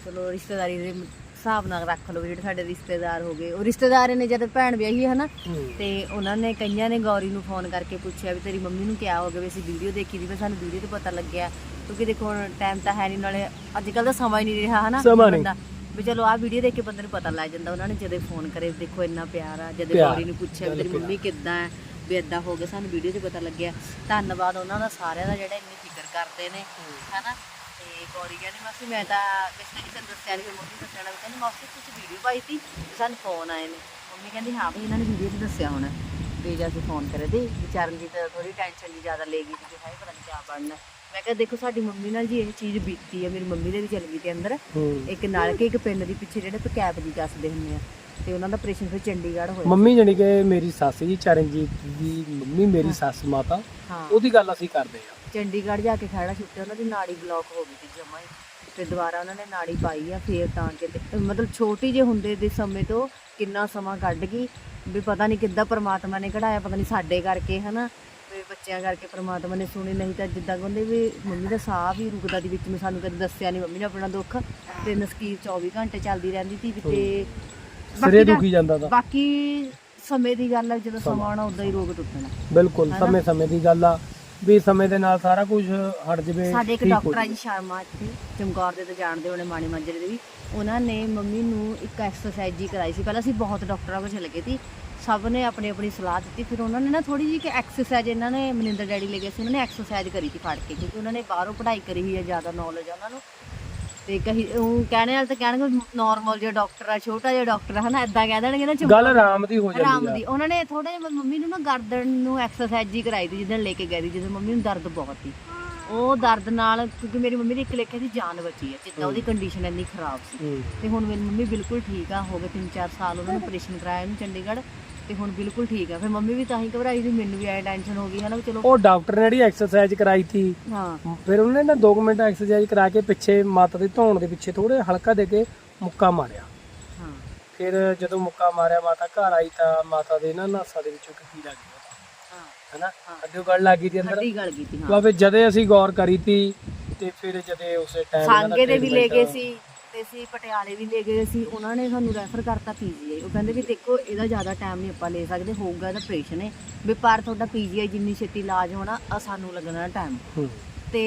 ਚਲੋ ਰਿਸ਼ਤੇਦਾਰੀ ਦੇ ਹਿਸਾਬ ਨਾਲ ਰੱਖ ਲਓ ਵੀ ਜਿਹੜੇ ਸਾਡੇ ਰਿਸ਼ਤੇਦਾਰ ਹੋ ਗਏ। ਉਹ ਰਿਸ਼ਤੇਦਾਰ ਨੇ ਜਦ ਭੈਣ ਵਿਆਹੀ ਹੈ ਨਾ ਹੂੰ। ਤੇ ਉਹਨਾਂ ਨੇ ਕਈਆਂ ਨੇ ਗੌਰੀ ਨੂੰ ਫੋਨ ਕਰਕੇ ਪੁੱਛਿਆ ਵੀ ਤੇਰੀ ਮੰਮੀ ਨੂੰ ਕਿਆ ਹੋ ਗਿਆ ਵੀ ਅਸੀਂ ਵੀਡੀਓ ਦੇਖੀ ਦੀ ਵੀ ਸਾਨੂੰ ਵੀਡੀਓ ਤੋਂ ਪਤਾ ਲੱਗਿਆ। ਕਿਉਂਕਿ ਦੇਖੋ ਟਾਈਮ ਤਾਂ ਹੈ ਨਹੀਂ ਨਾਲੇ ਅੱਜ ਕੱਲ ਦਾ ਸਮਾਂ ਹੀ ਨਹੀਂ ਰਿਹਾ ਹਨਾ ਸਮਾਂ ਨਹੀਂ। ਬੰਦਾ- ਵੀ ਚਲੋ ਆਹ ਵੀਡੀਓ ਦੇਖ ਕੇ ਬੰਦੇ ਨੂੰ ਪਤਾ ਲੱਗ ਜਾਂਦਾ ਉਹਨਾਂ ਨੇ ਜਦੋਂ ਫੋਨ ਕਰੇ ਦੇਖੋ ਇੰਨਾ ਪਿਆਰ ਆ ਜਦੋਂ ਪਿਆਰ, ਗੌਰੀ ਨੂੰ ਪੁੱਛਿਆ ਵੀ ਗੱਲ ਤੇਰੀ ਪਿਆਰ। ਮੰਮੀ ਕਿੱਦਾਂ ਹੈ ਵੀ ਇਦਾਂ ਹੋ ਗਿਆ ਸਾਨੂੰ ਵੀਡੀਓ 'ਚ ਪਤਾ ਲੱਗਿਆ। ਧੰਨਵਾਦ ਉਹਨਾਂ ਦਾ ਸਾਰਿਆਂ ਦਾ ਜਿਹੜਾ ਇੰਨੀ ਫਿਕਰ ਕਰਦੇ ਨੇ ਹਨਾ? ਤੇ ਗੌਰੀ ਕਹਿੰਦੀ ਮਾਸੀ ਮੈਂ ਤਾਂ ਕਿਸੇ ਨੇ ਕਿਸੇ ਨੂੰ ਦੱਸਿਆ ਨਹੀਂ ਮੰਮੀ ਨਾ ਕਹਿੰਦੀ ਮਾਸੀ ਤੁਸੀਂ ਵੀਡੀਓ ਪਾਈ ਸੀ ਤੇ ਸਾਨੂੰ ਫੋਨ ਆਏ ਨੇ। ਮੰਮੀ ਕਹਿੰਦੀ ਹਾਂ ਵੀ ਇਹਨਾਂ ਨੇ ਵੀਡੀਓ 'ਚ ਦੱਸਿਆ ਹੋਣਾ। ਵੀ ਜਦ ਅਸੀਂ ਫੋਨ ਕਰੇ ਤੇ ਵਿਚਾਰਨ ਦੀ ਤਾਂ ਥੋੜੀ ਟੈਨਸ਼ਨ ਜੀ ਜ਼ਿਆਦਾ ਲੈ ਗਈ ਕਿ ਹਾਏ ਪਤਾ ਨਹੀਂ ਕਿਆ ਬਣਨਾ ਮੈਂ ਕਿਹਾ ਦੇਖੋ ਸਾਡੀ ਮੰਮੀ ਨਾਲ ਜੀ ਇਹ ਚੀਜ਼ ਬੀਤੀ ਹੈ ਮੇਰੀ ਮੰਮੀ ਦੇ ਵੀ ਚੱਲ ਗਈ ਤੇ ਅੰਦਰ। ਇੱਕ ਨਲਕੇ ਇੱਕ ਪਿੰਡ ਦੀ ਪਿੱਛੇ ਜਿਹੜੇ ਕੈਪ ਜੀ ਕੱਸਦੇ ਹੁੰਦੇ ਆ ਤੇ ਉਹਨਾਂ ਦਾ ਆਪਰੇਸ਼ਨ ਫਿਰ ਚੰਡੀਗੜ੍ਹ ਹੋਇਆ ਮੰਮੀ ਜਾਨੀ ਕਿ ਮੇਰੀ ਸੱਸ ਜੀ ਚਰਨਜੀਤ ਦੀ ਮੰਮੀ ਮੇਰੀ ਸੱਸ ਮਾਤਾ ਹਾਂ। ਉਹਦੀ ਗੱਲ ਅਸੀਂ ਕਰਦੇ ਆ। ਚੰਡੀਗੜ੍ਹ ਜਾ ਕੇ ਖੜਾ ਛੁੱਟਿਆ ਉਹਨਾਂ ਦੀ ਨਾੜੀ ਬਲੌਕ ਹੋ ਗਈ ਸੀ ਜਮਾ ਹੀ। ਤੇ ਦੁਬਾਰਾ ਉਹਨਾਂ ਨੇ ਨਾੜੀ ਪਾਈ ਆ ਫੇਰ ਤਾਂ ਕਿ ਮਤਲਬ ਛੋਟੀ ਜਿਹੇ ਹੁੰਦੇ ਦੇ ਸਮੇਂ ਤੋਂ ਕਿੰਨਾ ਸਮਾਂ ਕੱਢ ਗਈ ਵੀ ਪਤਾ ਨਹੀਂ ਕਿੱਦਾਂ ਪ੍ਰਮਾਤਮਾ ਨੇ ਕਢਾਇਆ ਪਤਾ ਨਹੀਂ ਸਾਡੇ ਕਰਕੇ ਹਨਾ। ਵੀ ਬੱਚਿਆਂ ਕਰਕੇ ਪ੍ਰਮਾਤਮਾ ਨੇ ਸੁਣੀ ਨਹੀਂ ਤਾਂ ਜਿੱਦਾਂ ਕਹਿੰਦੇ ਵੀ ਮੰਮੀ ਦਾ ਸਾਹ ਵੀ ਰੁਕਦਾ ਦੀ ਵਿੱਚ ਨੂੰ ਸਾਨੂੰ ਕਦੇ ਦੱਸਿਆ ਨਹੀਂ ਮੰਮੀ ਨੇ ਆਪਣਾ ਦੁੱਖ। ਤੇ ਨਸਕੀਰ 24 ਘੰਟੇ ਚੱਲਦੀ ਰਹਿੰਦੀ ਸੀ ਤੇ ਸਿਰੇ ਦੁਖੀ ਜਾਂਦਾ ਤਾਂ। ਬਾਕੀ ਸਮੇਂ ਦੀ ਗੱਲ ਹੈ ਜਦੋਂ ਸਮਾਂ। ਆਉਣਾ ਉਦਾਂ ਹੀ ਰੋਗ ਟੁੱਟਣਾ। ਬਿਲਕੁਲ ਸਮੇਂ ਸਮੇਂ ਦੀ ਗੱਲ ਆ। ਵੀ ਸਮੇਂ ਦੇ ਨਾਲ ਸਾਰਾ ਕੁਝ ਹਟ ਜਵੇ ਸਾਡੇ ਇੱਕ ਡਾਕਟਰ ਆ ਜੀ ਸ਼ਰਮਾ ਇੱਥੇ ਚਮਕੌਰ ਦੇ ਤੇ ਜਾਣਦੇ ਹੋਣੇ ਮਾਣੀ ਮਾਜਰੇ ਦੇ ਵੀ। ਉਹਨਾਂ ਨੇ ਮੰਮੀ ਨੂੰ ਇੱਕ ਐਕਸਰਸਾਈਜ਼ ਜੀ ਕਰਾਈ ਸੀ। ਪਹਿਲਾਂ ਅਸੀਂ ਬਹੁਤ ਡਾਕਟਰਾਂ ਕੋਲ ਚਲੇ ਗਏ ਸੀ। ਸਭ ਨੇ ਆਪਣੀ ਆਪਣੀ ਸਲਾਹ ਦਿੱਤੀ। ਫਿਰ ਉਹਨਾਂ ਨੇ ਨਾ ਥੋੜੀ ਜਿਹੀ ਕਿ ਐਕਸਰਸਾਈਜ਼ ਇਹਨਾਂ ਨੇ ਮਨਿੰਦਰ ਡੈਡੀ ਲੈ ਗਏ ਸੀ ਉਹਨਾਂ ਨੇ ਐਕਸਰਸਾਈਜ ਕਰੀ ਸੀ ਫੜ ਕੇ ਕਿਉਂਕਿ ਉਹਨਾਂ ਨੇ ਬਾਹਰੋਂ ਪੜ੍ਹਾਈ ਕਰੀ ਹੋਈ ਹੈ ਜ਼ਿਆਦਾ ਨੌਲੇਜ ਆ ਉਹਨਾਂ ਨੂੰ। ਤੇ ਕਹੀ ਉਹ ਕਹਿਣੇ ਵਾਲੇ ਤਾਂ ਕਹਿਣਗੇ ਨਾਰਮਲ ਜਿਹਾ ਡਾਕਟਰ ਆ ਛੋਟਾ ਜਿਹਾ ਡਾਕਟਰ ਹਨਾ ਇਦਾਂ ਕਹਿ ਦੇਣਗੇ ਨਾ ਗੱਲ ਆਰਾਮ ਦੀ ਹੋ ਆਰਾਮ ਜਾਂਦੀ ਆ। ਦੀ। ਉਹਨਾਂ ਨੇ ਥੋੜਾ ਜਿਹਾ ਮੰਮੀ ਨੂੰ ਨਾ ਗਰਦਨ ਨੂੰ ਐਕਸਰਸਾਈਜ਼ ਜੀ ਕਰਾਈ ਸੀ ਜਿੱਦਣ ਲੈ ਕੇ ਸੀ ਜਦੋਂ ਮੰਮੀ ਨੂੰ ਦਰਦ ਬਹੁਤ ਸੀ। ਉਹ ਦਰਦ ਨਾਲ ਕਿਉਂਕਿ ਮੇਰੀ ਮੰਮੀ ਦੀ ਇੱਕ ਲੇਖੇ ਦੀ ਜਾਨ ਬਚੀ ਹੈ ਜਿੱਦਾਂ ਉਹਦੀ ਕੰਡੀਸ਼ਨ ਇੰਨੀ ਖਰਾਬ ਸੀ। ਹੂੰ। ਤੇ ਹੁਣ ਮੇਰੀ ਮੰਮੀ ਬਿਲਕੁਲ ਠੀਕ ਆ ਹੋ ਗਏ 3-4 ਸਾਲ ਉਹਨਾਂ ਨੂੰ ਆਪਰੇਸ਼ਨ ਕਰਾਇਆ ਇਹਨੂੰ ਚੰਡੀਗੜ੍ਹ। ਤੇ ਹੁਣ ਬਿਲਕੁਲ ਠੀਕ ਆ। ਫਿਰ ਮੰਮੀ ਵੀ ਤਾਂ ਹੀ ਘਬਰਾਈ ਸੀ ਮੈਨੂੰ ਵੀ ਐ ਟੈਨਸ਼ਨ ਹੋ ਗਈ ਹਨਾ ਵੀ ਚਲੋ। ਉਹ ਡਾਕਟਰ ਨੇ ਜਿਹੜੀ ਐਕਸਰਸਾਈਜ਼ ਕਰਾਈ ਤੀ ਹਾਂ। ਫਿਰ ਉਹਨੇ ਨਾ 2 ਮਿੰਟ ਐਕਸਰਸਾਈਜ਼ ਕਰਾ ਕੇ ਪਿੱਛੇ ਮੱਤ ਦੇ ਧੌਣ ਦੇ ਪਿੱਛੇ ਥੋੜੇ ਹਲਕਾ ਦੇ ਕੇ ਮੁੱਕਾ ਮਾਰਿਆ। ਹਾਂ। ਫਿਰ ਜਦੋਂ ਮੁੱਕਾ ਮਾਰਿਆ ਮਾਤਾ ਘਰ ਆਈ ਤਾਂ ਮਾਤਾ ਦੇ ਨਾ ਨਾਸਾ ਦੇ ਵਿੱਚੋਂ ਕੀ ਲੱਗ ਗਿਆ ਹਾਂ। ਹੈਨਾ ਗੱਲ ਲੱਗ ਗਈ ਦੀ ਅੰਦਰ। ਹੱਡੀ ਗਲ ਗਈ ਸੀ ਹਾਂ। ਬਾਬੇ ਜਦੇ ਅਸੀਂ ਗੌਰ ਕਰੀ ਤੀ ਤੇ ਫਿਰ ਜਦੇ ਉਸੇ ਟਾਈਮ ਸਾਂਗੇ ਦੇ ਵੀ ਲੈ ਗਏ ਸੀ। ਤੇ ਅਸੀਂ ਪਟਿਆਲੇ ਵੀ ਲੈ ਗਏ ਸੀ ਉਹਨਾਂ ਨੇ ਸਾਨੂੰ ਰੈਫਰ ਕਰਤਾ ਪੀਜੀਆਈ ਉਹ ਕਹਿੰਦੇ ਵੀ ਦੇਖੋ ਇਹਦਾ ਜ਼ਿਆਦਾ ਟਾਈਮ ਨਹੀਂ ਆਪਾਂ ਲੈ ਸਕਦੇ ਹੋਊਗਾ ਇਹਦਾ ਆਪਰੇਸ਼ਨ ਹੈ ਵੀ ਪਰ ਤੁਹਾਡਾ ਪੀਜੀਆਈ ਜਿੰਨੀ ਛੇਤੀ ਇਲਾਜ ਹੋਣਾ ਆ ਸਾਨੂੰ ਲੱਗਣਾ ਟਾਈਮ ਤੇ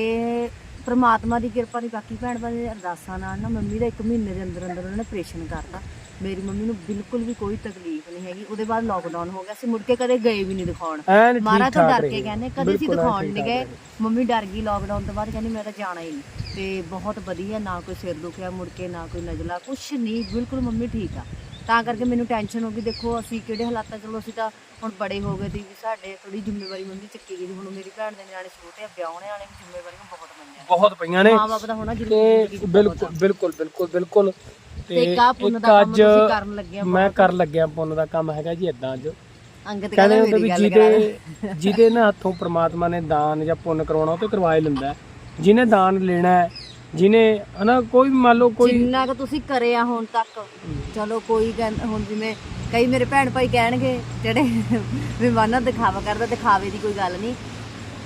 ਪ੍ਰਮਾਤਮਾ ਦੀ ਕਿਰਪਾ ਦੀ ਬਾਕੀ ਭੈਣ ਭਾਈ ਦੇ ਅਰਦਾਸਾਂ ਨਾਲ ਨਾ ਮੰਮੀ ਦਾ 1 ਮਹੀਨੇ ਦੇ ਅੰਦਰ ਅੰਦਰ ਉਹਨਾਂ ਨੇ ਆਪਰੇਸ਼ਨ ਕਰਤਾ। ਮੇਰੀ ਮੰਮੀ ਨੂੰ ਬਿਲਕੁਲ ਵੀ ਕੋਈ ਤਕਲੀਫ ਨਹੀਂ ਹੈਗੀ। ਉਹਦੇ ਬਾਅਦ ਲੋਕਡਾਊਨ ਹੋ ਗਿਆ। ਸੀ ਮੁੜ ਕੇ ਕਦੇ ਗਏ ਵੀ ਨਹੀਂ ਦਿਖਾਉਣ। ਮਹਾਰਾਜ ਤੋਂ ਡਰ। ਕੇ ਕਹਿੰਦੇ ਕਦੇ ਐਨ ਦਿਖਾਉਣ ਨਹੀਂ ਗਏ। ਮੰਮੀ ਡਰ ਗਈ ਲੋਕਡਾਊਨ ਤੋਂ ਬਾਅਦ ਕਹਿੰਦੀ ਮੈਂ ਤਾਂ ਜਾਣਾ ਹੀ ਨਹੀਂ ਤੇ ਬਹੁਤ ਵਧੀਆ ਨਾ ਕੋਈ ਸਿਰ ਦੁਖਿਆ ਮੁੜ ਕੇ ਨਾ ਕੋਈ ਨਜ਼ਲਾ ਕੁਛ ਨਹੀਂ ਬਿਲਕੁਲ ਮੰਮੀ ਠੀਕ ਆ ਤਾਂ ਕਰਕੇ ਮੈਨੂੰ ਟੈਨਸ਼ਨ ਹੋ ਗਈ ਦੇਖੋ ਅਸੀਂ ਕਿਹੜੇ ਹਾਲਾਤਾਂ 'ਚ ਚਲੋ ਅਸੀਂ ਤਾਂ ਹੁਣ ਬੜੇ ਹੋ ਗਏ ਦੀ ਵੀ ਸਾਡੇ ਥੋੜੀ ਜ਼ਿੰਮੇਵਾਰੀ ਮੰਮੀ ਚੱਕੀ ਗਈ ਹੁਣ ਮੇਰੀ ਭੈਣ ਦੇ ਨਿਆਣੇ ਛੋਟੇ ਆ ਵਿਆਹਣੇ ਵਾਲੇ ਵੀ ਜ਼ਿੰਮੇਵਾਰੀਆਂ ਬਹੁਤ ਮੰਨਿਆ ਬਹੁਤ ਪਈਆਂ ਨੇ ਮਾਂ ਬਾਪ ਦਾ ਹੋਣਾ ਜ਼ਰੂਰੀ। ਬਿਲਕੁਲ ਬਿਲਕੁਲ ਬਿਲਕੁਲ ਬਿਲਕੁਲ ਤੇ ਇੱਕ ਪੁੰਨ ਦਾ ਕੰਮ ਤੁਸੀਂ ਕਰਨ ਲੱਗੇ ਆ ਮੈਂ ਕਰਨ ਲੱਗਿਆ ਪੁੰਨ ਦਾ ਕੰਮ ਹੈਗਾ ਜੀ ਇਦਾਂ ਅੱਜ ਕਹਿੰਦੇ ਹੁੰਦੇ ਵੀ। ਜਿਹਦੇ ਜਿਹਦੇ ਨਾ ਹੱਥੋਂ ਪ੍ਰਮਾਤਮਾ ਨੇ ਦਾਨ ਜਾਂ ਪੁੰਨ ਕਰਵਾਉਣਾ ਉਹ ਤੇ ਕਰਵਾ ਹੀ ਲੈਂਦਾ। ਜਿਹਨੇ ਦਾਨ ਲੈਣਾ ਹੈ ਜਿਹਨੇ ਹਨਾ, ਕੋਈ ਮੰਨ ਲਓ ਕੋਈ ਜਿੰਨਾ ਕੁ ਤੁਸੀਂ ਕਰਿਆ ਹੁਣ ਤੱਕ, ਚਲੋ ਕੋਈ ਕਹਿੰ- ਹੁਣ ਜਿਵੇਂ ਕਈ ਮੇਰੇ ਭੈਣ ਭਾਈ ਕਹਿਣਗੇ, ਜਿਹੜੇ ਵੀ ਮਨ ਦਿਖਾਵਾ ਕਰਦਾ, ਦਿਖਾਵੇ ਦੀ ਕੋਈ ਗੱਲ ਨਹੀਂ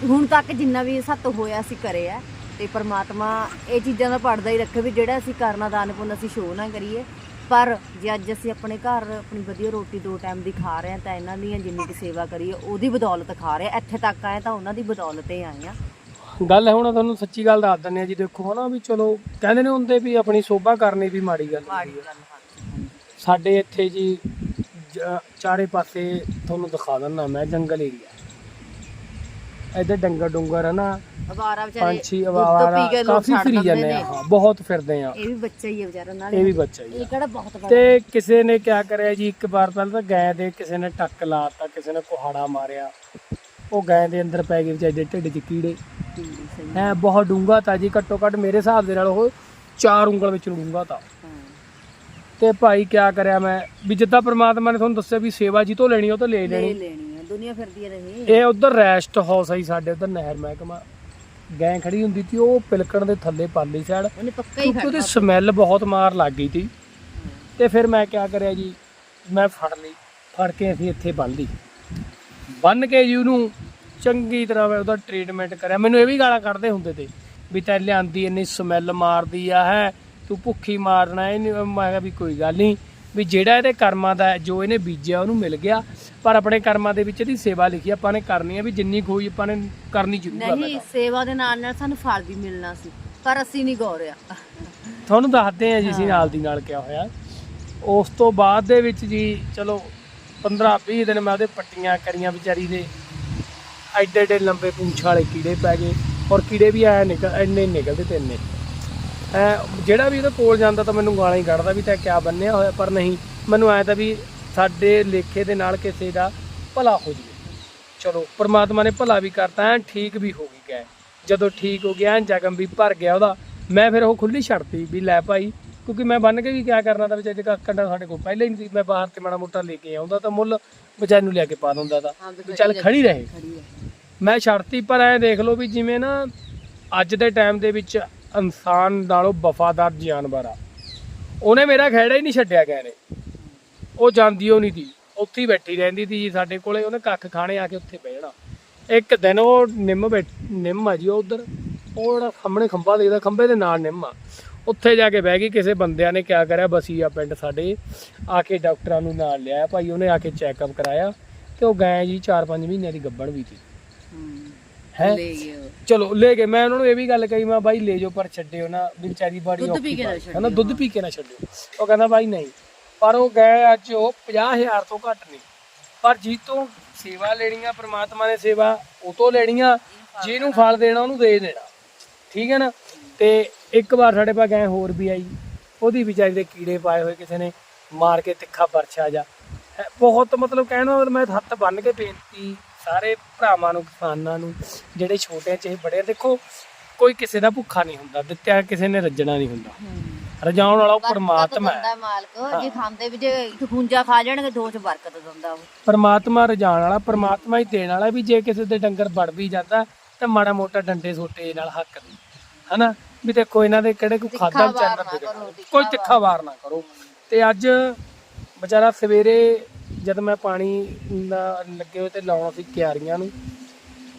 ਹੁਣ ਤੱਕ ਜਿੰਨਾ ਵੀ ਸੱਤ ਹੋਇਆ ਅਸੀਂ ਕਰੇ ਆ ਤੇ ਪ੍ਰਮਾਤਮਾ ਇਹ ਚੀਜ਼ਾਂ ਦਾ ਪੜਦਾ ਹੀ ਰੱਖੇ ਵੀ ਜਿਹੜਾ ਅਸੀਂ ਕਰਨਾ ਦਾਨ ਪੁੰਨ ਅਸੀਂ ਸ਼ੋਅ ਨਾ ਕਰੀਏ। ਪਰ ਜੇ ਅੱਜ ਅਸੀਂ ਆਪਣੇ ਘਰ ਆਪਣੀ ਵਧੀਆ ਰੋਟੀ ਦੋ ਟਾਈਮ ਦੀ ਖਾ ਰਹੇ ਹਾਂ, ਤਾਂ ਇਹਨਾਂ ਦੀਆਂ ਜਿੰਨੀ ਕੁ ਸੇਵਾ ਕਰੀਏ, ਉਹਦੀ ਬਦੌਲਤ ਖਾ ਰਹੇ ਹਾਂ। ਇੱਥੇ ਤੱਕ ਆਏ ਤਾਂ ਉਹਨਾਂ ਦੀ ਬਦੌਲਤ ਹੀ ਆਏ ਆ ਗੱਲ ਹੈ ਹੁਣ ਤੁਹਾਨੂੰ ਸੱਚੀ ਗੱਲ ਦੱਸ ਦਿੰਦੇ ਆ ਜੀ ਦੇਖੋ ਹਨਾ ਵੀ ਚਲੋ ਕਹਿੰਦੇ ਨੇ ਹੁੰਦੇ ਵੀ ਆਪਣੀ ਸੋਭਾ ਕਰਨੀ ਵੀ ਮਾੜੀ ਗੱਲ ਮਾੜੀ ਹੁੰਦੀ ਗੱਲ ਸਾਡੇ ਇੱਥੇ ਜੀ ਜ- ਚਾਰੇ ਪਾਸੇ ਤੁਹਾਨੂੰ ਦਿਖਾ ਦਿੰਦਾ ਮੈਂ ਜੰਗਲ ਏਰੀਆ ਇੱਧਰ ਡੰਗਰ ਡੁੰਗਰ ਹੈ ਨਾ ਅਵਾਰਾ ਵਿਚਾਰੇ ਪੰਛੀ ਦੁੱਧ ਆਵਾਰਾ ਪੀ ਕੇ ਲੋਕ ਕਾਫੀ ਛੱਡ ਫਿਰੀ ਦਿੰਦੇ ਜਾਂਦੇ ਨੇ। ਆ ਹਾਂ ਬਹੁਤ ਫਿਰਦੇ ਆ। ਇਹ ਵੀ ਬੱਚਾ ਹੀ ਹੈ ਵਿਚਾਰਾ ਨਾਲ ਇਹ ਵੀ ਬੱਚਾ ਹੀ ਆ। ਇਹ ਕਿਹੜਾ ਬਹੁਤ ਬੜਾ ਤੇ ਕਿਸੇ ਨੇ ਕਿਆ ਕਰਿਆ ਜੀ ਇੱਕ ਵਾਰ ਪਹਿਲਾਂ ਤਾਂ ਗਾਂ ਦੇ ਕਿਸੇ ਨੇ ਟੱਕ ਲਾਤਾ ਕਿਸੇ ਨੇ ਕੁਹਾੜਾ ਮਾਰਿਆ। ਉਹ ਗਾਂ ਦੇ ਅੰਦਰ ਪੈ ਗਏ ਵਿਚਾਰੇ ਦੇ ਢਿੱਡ 'ਚ ਕੀੜੇ। ਹੈ ਬਹੁਤ ਡੂੰਗਾ ਤਾਂ ਜੀ ਘੱਟੋ ਘੱਟ ਮੇਰੇ ਹਿਸਾਬ ਦੇ ਨਾਲ ਉਹ ਚਾਰ ਉਂਗਲ ਵਿੱਚ ਡੂੰਗਾ ਤਾਂ। ਤੇ ਭਾਈ ਕਿਆ ਕਰਿਆ ਮੈਂ? ਵੀ ਜਿੱਦਾਂ ਪ੍ਰਮਾਤਮਾ ਨੇ ਤੁਹਾਨੂੰ ਦੱਸਿਆ ਵੀ ਸੇਵਾ ਜੀ ਤੋਂ ਲੈਣੀ ਉਹ ਤਾਂ ਲੈ ਲੈਣੀ। ਲੈਣੀ ਆ ਦੁਨੀਆ ਫਿਰਦੀ ਰਹੀ। ਇਹ ਉਧਰ ਰੈਸਟ ਹਾਊਸ ਆਈ ਸਾਡੇ ਉਧਰ ਨਹਿਰ ਮਹਿਕਮਾ। ਗੈਂ ਖੜੀ ਹੁੰਦੀ ਸੀ ਉਹ ਪਿਲਕਣ ਦੇ ਥੱਲੇ ਪਾਲੀ ਸਾਈਡ। ਉਹਨੇ ਪੱਕਾ ਹੀ ਉਹਦੀ ਸਮੈਲ ਬਹੁਤ ਮਾਰ ਲੱਗ ਗਈ ਸੀ। ਤੇ ਫਿਰ ਮੈਂ ਕਿਆ ਕਰਿਆ ਜੀ ਮੈਂ ਫੜ ਲਈ ਫੜ ਕੇ ਅਸੀਂ ਇੱਥੇ ਬੰਨ ਲਈ। ਬੰਨ ਕੇ ਜੀ ਉਹਨੂੰ ਚੰਗੀ ਤਰ੍ਹਾਂ ਮੈਂ ਉਹਦਾ ਟ੍ਰੀਟਮੈਂਟ ਕਰਿਆ। ਮੈਨੂੰ ਇਹ ਵੀ ਗਾਲਾਂ ਕੱਢਦੇ ਹੁੰਦੇ ਤੇ ਵੀ ਤੈ ਲਿਆਂਦੀ ਇੰਨੀ ਸਮੈਲ ਮਾਰਦੀ ਆ ਹੈ ਤੂੰ ਭੁੱਖੀ ਮਾਰਨਾ ਇਹ ਨਹੀਂ ਮੈਂ ਕਿਹਾ ਵੀ ਕੋਈ ਗੱਲ ਨਹੀਂ। ਵੀ ਜਿਹੜਾ ਇਹਦੇ ਕਰਮਾਂ ਦਾ ਜੋ ਇਹਨੇ ਬੀਜਿਆ ਉਹਨੂੰ ਮਿਲ ਗਿਆ। ਪਰ ਆਪਣੇ ਕਰਮਾਂ ਦੇ ਵਿੱਚ ਇਹਦੀ ਸੇਵਾ ਲਿਖੀ ਆਪਾਂ ਨੇ ਕਰਨੀ ਹੈ ਵੀ ਜਿੰਨੀ ਖੋਈ ਆਪਾਂ ਨੇ ਕਰਨੀ ਜ਼ਰੂਰ ਆ ਨਹੀਂ ਸੇਵਾ ਦੇ ਨਾਲ ਨਾਲ ਸਾਨੂੰ ਫਲ ਵੀ ਮਿਲਣਾ ਸੀ ਪਰ ਅਸੀਂ ਨਹੀਂ ਗੌਰਿਆ ਤੁਹਾਨੂੰ ਦੱਸਦੇ ਆ ਜੀ ਅਸੀਂ ਨਾਲ ਦੀ ਨਾਲ ਕਿਆ ਹੋਇਆ। ਉਸ ਤੋਂ ਬਾਅਦ ਦੇ ਵਿੱਚ ਜੀ ਚਲੋ 15 20 ਦਿਨ ਮੈਂ ਉਹਦੇ ਪੱਟੀਆਂ ਕਰੀਆਂ ਵਿਚਾਰੀ ਦੇ। ਐਡੇ ਐਡੇ ਲੰਬੇ ਪੂੰਛ ਵਾਲੇ ਕੀੜੇ ਪੈ ਗਏ। ਔਰ ਕੀੜੇ ਵੀ ਐ ਨਿਕਲ ਇੰਨੇ ਨਿਕਲਦੇ ਤੇ ਇੰਨੇ ਐ ਜਿਹੜਾ ਵੀ ਉਹਦੇ ਕੋਲ ਜਾਂਦਾ ਤਾਂ ਮੈਨੂੰ ਗਾਲਾਂ ਹੀ ਕੱਢਦਾ ਵੀ ਤੈਂ ਕਿਆ ਬੰਨਿਆ ਹੋਇਆ, ਪਰ ਨਹੀਂ, ਮੈਨੂੰ ਐ ਤਾਂ ਵੀ ਸਾਡੇ ਲੇਖੇ ਦੇ ਨਾਲ ਕਿਸੇ ਦਾ ਭਲਾ ਹੋ ਜਾਵੇ। ਚਲੋ, ਪ੍ਰਮਾਤਮਾ ਨੇ ਭਲਾ ਵੀ ਕਰਤਾ, ਐ ਠੀਕ ਵੀ ਹੋ ਗਈ ਗਏ ਜਦੋਂ ਠੀਕ ਹੋ ਗਿਆ ਐਨ ਜ਼ਖਮ ਵੀ ਭਰ ਗਿਆ ਉਹਦਾ। ਮੈਂ ਫਿਰ ਉਹ ਖੁੱਲੀ ਛੱਡਤੀ ਵੀ ਲੈ ਭਾਈ ਕਿਉਂਕਿ ਮੈਂ ਬੰਨ ਕੇ ਵੀ ਕਿਆ ਕਰਨਾ ਤਾਂ ਵਿਚਾਰੇ ਦਾ ਕੰਡਾ ਸਾਡੇ ਕੋਲ ਪਹਿਲਾਂ ਹੀ ਨਹੀਂ ਸੀ। ਮੈਂ ਬਾਹਰ ਤੇ ਮਾੜਾ ਮੋਟਾ ਲੈ ਕੇ ਆਉਂਦਾ ਤਾਂ ਮੁੱਲ ਵਿਚਾਰੇ ਨੂੰ ਲਿਆ ਕੇ ਪਾ ਦਿੰਦਾ ਤਾਂ। ਵੀ ਚੱਲ ਖੜੀ ਰਹੇ। ਮੈਂ ਛੱਡਤੀ ਪਰ ਐ ਦੇਖ ਲਓ ਵੀ ਜਿਵੇਂ ਨਾ ਅੱਜ ਦੇ ਟਾਈਮ ਦੇ ਵਿੱਚ ਇਨਸਾਨ ਨਾਲੋਂ ਵਫਾਦਾਰ ਜਾਨਵਰ ਆ। ਉਹਨੇ ਮੇਰਾ ਖਹਿੜਾ ਹੀ ਨਹੀਂ ਛੱਡਿਆ ਗਏ ਨੇ ਉਹ ਜਾਂਦੀ ਉਹ ਨਹੀਂ ਸੀ ਉੱਥੇ ਹੀ ਬੈਠੀ ਰਹਿੰਦੀ ਸੀ ਜੀ ਸਾਡੇ ਕੋਲੇ। ਉਹਨੇ ਕੱਖ ਖਾਣੇ ਆ ਕੇ ਉੱਥੇ ਬਹਿਣਾ ਇੱਕ ਦਿਨ ਉਹ ਨਿੰਮ ਬੈਠ ਨਿੰਮ ਆ ਜੀ ਉਹ ਉਧਰ। ਉਹ ਜਿਹੜਾ ਸਾਹਮਣੇ ਖੰਭਾ ਦੇਖਦਾ ਖੰਭੇ ਦੇ ਨਾਲ ਨਿੰਮ ਆ। ਉੱਥੇ ਜਾ ਕੇ ਬਹਿ ਗਈ ਕਿਸੇ ਬੰਦਿਆਂ ਨੇ ਕਿਆ ਕਰਿਆ ਬਸੀਆ ਪਿੰਡ ਸਾਡੇ। ਆ ਕੇ ਡਾਕਟਰਾਂ ਨੂੰ ਨਾਲ ਲਿਆਇਆ ਭਾਈ ਉਹਨੇ ਆ ਕੇ ਚੈੱਕਅਪ ਕਰਾਇਆ ਤੇ ਉਹ ਗਾਂ ਜੀ 4-5 ਮਹੀਨਿਆਂ ਦੀ ਗੱਭਣ ਵੀ ਸੀ। ਹੂੰ। ਚਲੋ ਲੈ ਗਏ। ਮੈਂ ਉਹਨਾਂ ਨੂੰ ਇਹ ਵੀ ਗੱਲ ਕਹੀ ਮੈਂ ਬਾਈ ਲੈ ਜਾਓ ਪਰ ਛੱਡਿਓ ਨਾ ਵਿਚਾਰੀ ਬੜੀ ਦੁੱਧ ਪੀ ਕੇ ਨਾ। ਛੱਡਿਓ, ਦੁੱਧ ਪੀ ਕੇ ਨਾ ਛੱਡਿਓ। ਉਹ ਕਹਿੰਦਾ ਬਾਈ ਨਹੀਂ। ਪਰ ਉਹ ਗਏ ਅੱਜ ਉਹ 50000 ਤੋਂ ਘੱਟ ਨਹੀਂ। ਪਰ ਜੀ ਤੋਂ ਸੇਵਾ ਲੈਣੀ ਆ ਪ੍ਰਮਾਤਮਾ ਨੇ ਸੇਵਾ ਉਹ ਤੋਂ ਲੈਣੀ ਆ ਜਿਹਨੂੰ ਫਲ ਦੇਣਾ ਉਹਨੂੰ ਦੇ ਦੇਣਾ। ਠੀਕ ਹੈ ਨਾ? ਤੇ ਇੱਕ ਵਾਰ ਸਾਡੇ ਪਾ ਗਏ ਹੋਰ ਵੀ ਆਈ ਉਹਦੀ ਵਿਚਾਰੀ ਦੇ ਕੀੜੇ ਪਾਏ ਹੋਏ ਕਿਸੇ ਨੇ ਮਾਰ ਕੇ ਤਿੱਖਾ ਪਰਛਾ ਜਾ। ਬਹੁਤ ਮਤਲਬ ਕਹਿਣਾ ਮੈਂ ਹੱਥ ਬੰਨ ਕੇ ਬੇਨਤੀ ਸਾਰੇ ਭਰਾਵਾਂ ਨੂੰ ਕਿਸਾਨਾਂ ਨੂੰ ਜਿਹੜੇ ਛੋਟੇ ਚਾਹੇ ਬੜੇ ਦੇਖੋ ਕੋਈ ਕਿਸੇ ਦਾ ਭੁੱਖਾ ਨਹੀਂ ਹੁੰਦਾ ਦਿੱਤਿਆ ਕਿਸੇ ਨੇ ਰੱਜਣਾ ਨਹੀਂ ਹੁੰਦਾ। ਰਜਾਉਣ ਵਾਲਾ ਉਹ ਪਰਮਾਤਮਾ ਹੈ। ਮਾਲਕ ਜੇ ਖਾਂਦੇ ਵੀ ਜੇ ਇੱਕ ਖੁੰਜਾ ਖਾ ਜਾਣਗੇ ਦੋ ਚ ਬਰਕਤ ਦਿੰਦਾ ਉਹ। ਪਰਮਾਤਮਾ ਰਜਾਉਣ ਵਾਲਾ ਪਰਮਾਤਮਾ ਹੀ ਦੇਣ ਵਾਲਾ ਵੀ ਜੇ ਕਿਸੇ ਦੇ ਡੰਗਰ ਵੜ ਵੀ ਜਾਂਦਾ ਤਾਂ ਮਾੜਾ ਮੋਟਾ ਡੰਡੇ ਸੋਟੇ ਨਾਲ ਹੱਕ ਦੇ ਹਨਾ? ਵੀ ਦੇਖੋ ਇਹਨਾਂ ਦੇ ਕਿਹੜੇ ਕੋਈ ਖਾਦਾ ਵਿਚਾਰਾ ਨਾ। ਕਰੋ, ਕੋਈ ਤਿੱਖਾ ਵਾਰ। ਨਾ ਕਰੋ। ਤੇ ਅੱਜ ਵਿਚਾਰਾ ਸਵੇਰੇ ਜਦ ਮੈਂ ਪਾਣੀ ਲੱਗੇ ਹੋਏ ਤੇ ਲਾਉਣਾ ਸੀ ਕਿਆਰੀਆਂ ਨੂੰ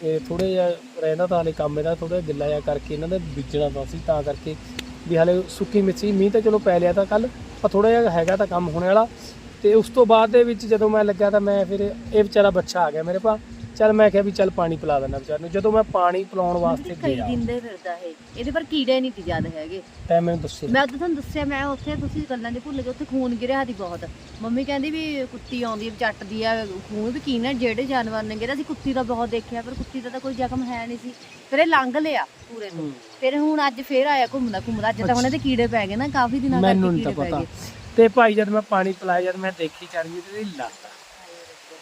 ਇਹ ਥੋੜੇ ਜਿਹਾ ਰਹਿੰਦਾ ਤਾਂ ਹਲੇ ਕੰਮ ਇਹਦਾ ਥੋੜਾ ਗਿੱਲਾ ਜਿਹਾ ਕਰਕੇ ਇਹਨਾਂ ਦਾ ਬੀਜਣਾ ਤਾਂ ਸੀ ਤਾਂ ਕਰਕੇ ਵੀ ਹਲੇ ਸੁੱਕੀ ਮਿੱਸੀ ਮੀਂਹ ਤਾਂ ਚਲੋ ਪੈ ਲਿਆ ਤਾਂ ਕੱਲ ਪਰ ਥੋੜਾ ਜਿਹਾ ਹੈਗਾ ਤਾਂ ਕੰਮ ਹੋਣੇ ਵਾਲਾ। ਤੇ ਉਸ ਤੋਂ ਬਾਅਦ ਦੇ ਵਿੱਚ ਜਦੋਂ ਮੈਂ ਲੱਗਿਆ ਤਾਂ ਮੈਂ ਫਿਰ ਇਹ ਵਿਚਾਰਾ ਬੱਚਾ ਆ ਗਿਆ ਮੇਰੇ ਪਾ ਚੱਲ ਮੈਂ ਕਿਹਾ ਵੀ ਚੱਲ ਪਾਣੀ ਪਿਲਾ ਦਿੰਦਾ ਵਿਚਾਰ ਨੂੰ। ਜਦੋਂ ਮੈਂ ਪਾਣੀ ਪਿਲਾਉਣ ਵਾਸਤੇ ਕਈ ਗਿਆ। ਦਿਨ ਦੇ ਫਿਰਦਾ ਇਹ। ਇਹਦੇ ਪਰ ਕੀੜੇ ਨਹੀਂ ਤੀ ਜ਼ਿਆਦਾ ਹੈਗੇ। ਤੈਂ ਮੈਨੂੰ ਦੱਸਿਆ ਮੈਂ ਉਦੋਂ ਤੁਹਾਨੂੰ ਦੱਸਿਆ ਮੈਂ ਉੱਥੇ ਤੁਸੀਂ ਗੱਲਾਂ ਦੇ ਭੁੱਲ ਗਏ ਉੱਥੇ ਖੂਨ ਗਿਰਿਆ ਦੀ ਬਹੁਤ। ਮੰਮੀ ਕਹਿੰਦੀ ਵੀ ਕੁੱਤੀ ਆਉਂਦੀ ਹੈ ਚੱਟਦੀ ਆ ਖੂਨ ਵੀ ਕੀ ਨਾ ਜਿਹੜੇ ਜਾਨਵਰ ਨੇ ਗਿਰਿਆ ਅਸੀਂ ਕੁੱਤੀ ਦਾ ਬਹੁਤ ਦੇਖਿਆ ਪਰ ਕੁੱਤੀ ਦਾ ਤਾਂ ਕੋਈ ਜ਼ਖਮ ਹੈ ਨਹੀਂ ਸੀ। ਫਿਰ ਇਹ ਲੰਘ ਲਿਆ ਪੂਰੇ ਤੋਂ। ਹੂੰ। ਫਿਰ ਹੁਣ ਅੱਜ ਫੇਰ ਆਇਆ ਘੁੰਮਦਾ ਘੁੰਮਦਾ। ਅੱਜ ਤਾਂ ਹੁਣ ਇਹਦੇ ਕੀੜੇ ਪੈ ਗਏ ਨਾ ਕਾਫੀ ਦਿਨਾਂ ਕਰਕੇ ਤਾਂ ਕੀੜੇ ਪੈ ਗਏ। ਤੇ ਭਾਈ ਜਦ ਮੈਂ ਪਾਣੀ ਪਿਲਾਇਆ ਜਦ ਮੈਂ ਦੇਖੀ ਚਰਨੀ ਤੇ ਲੱਤ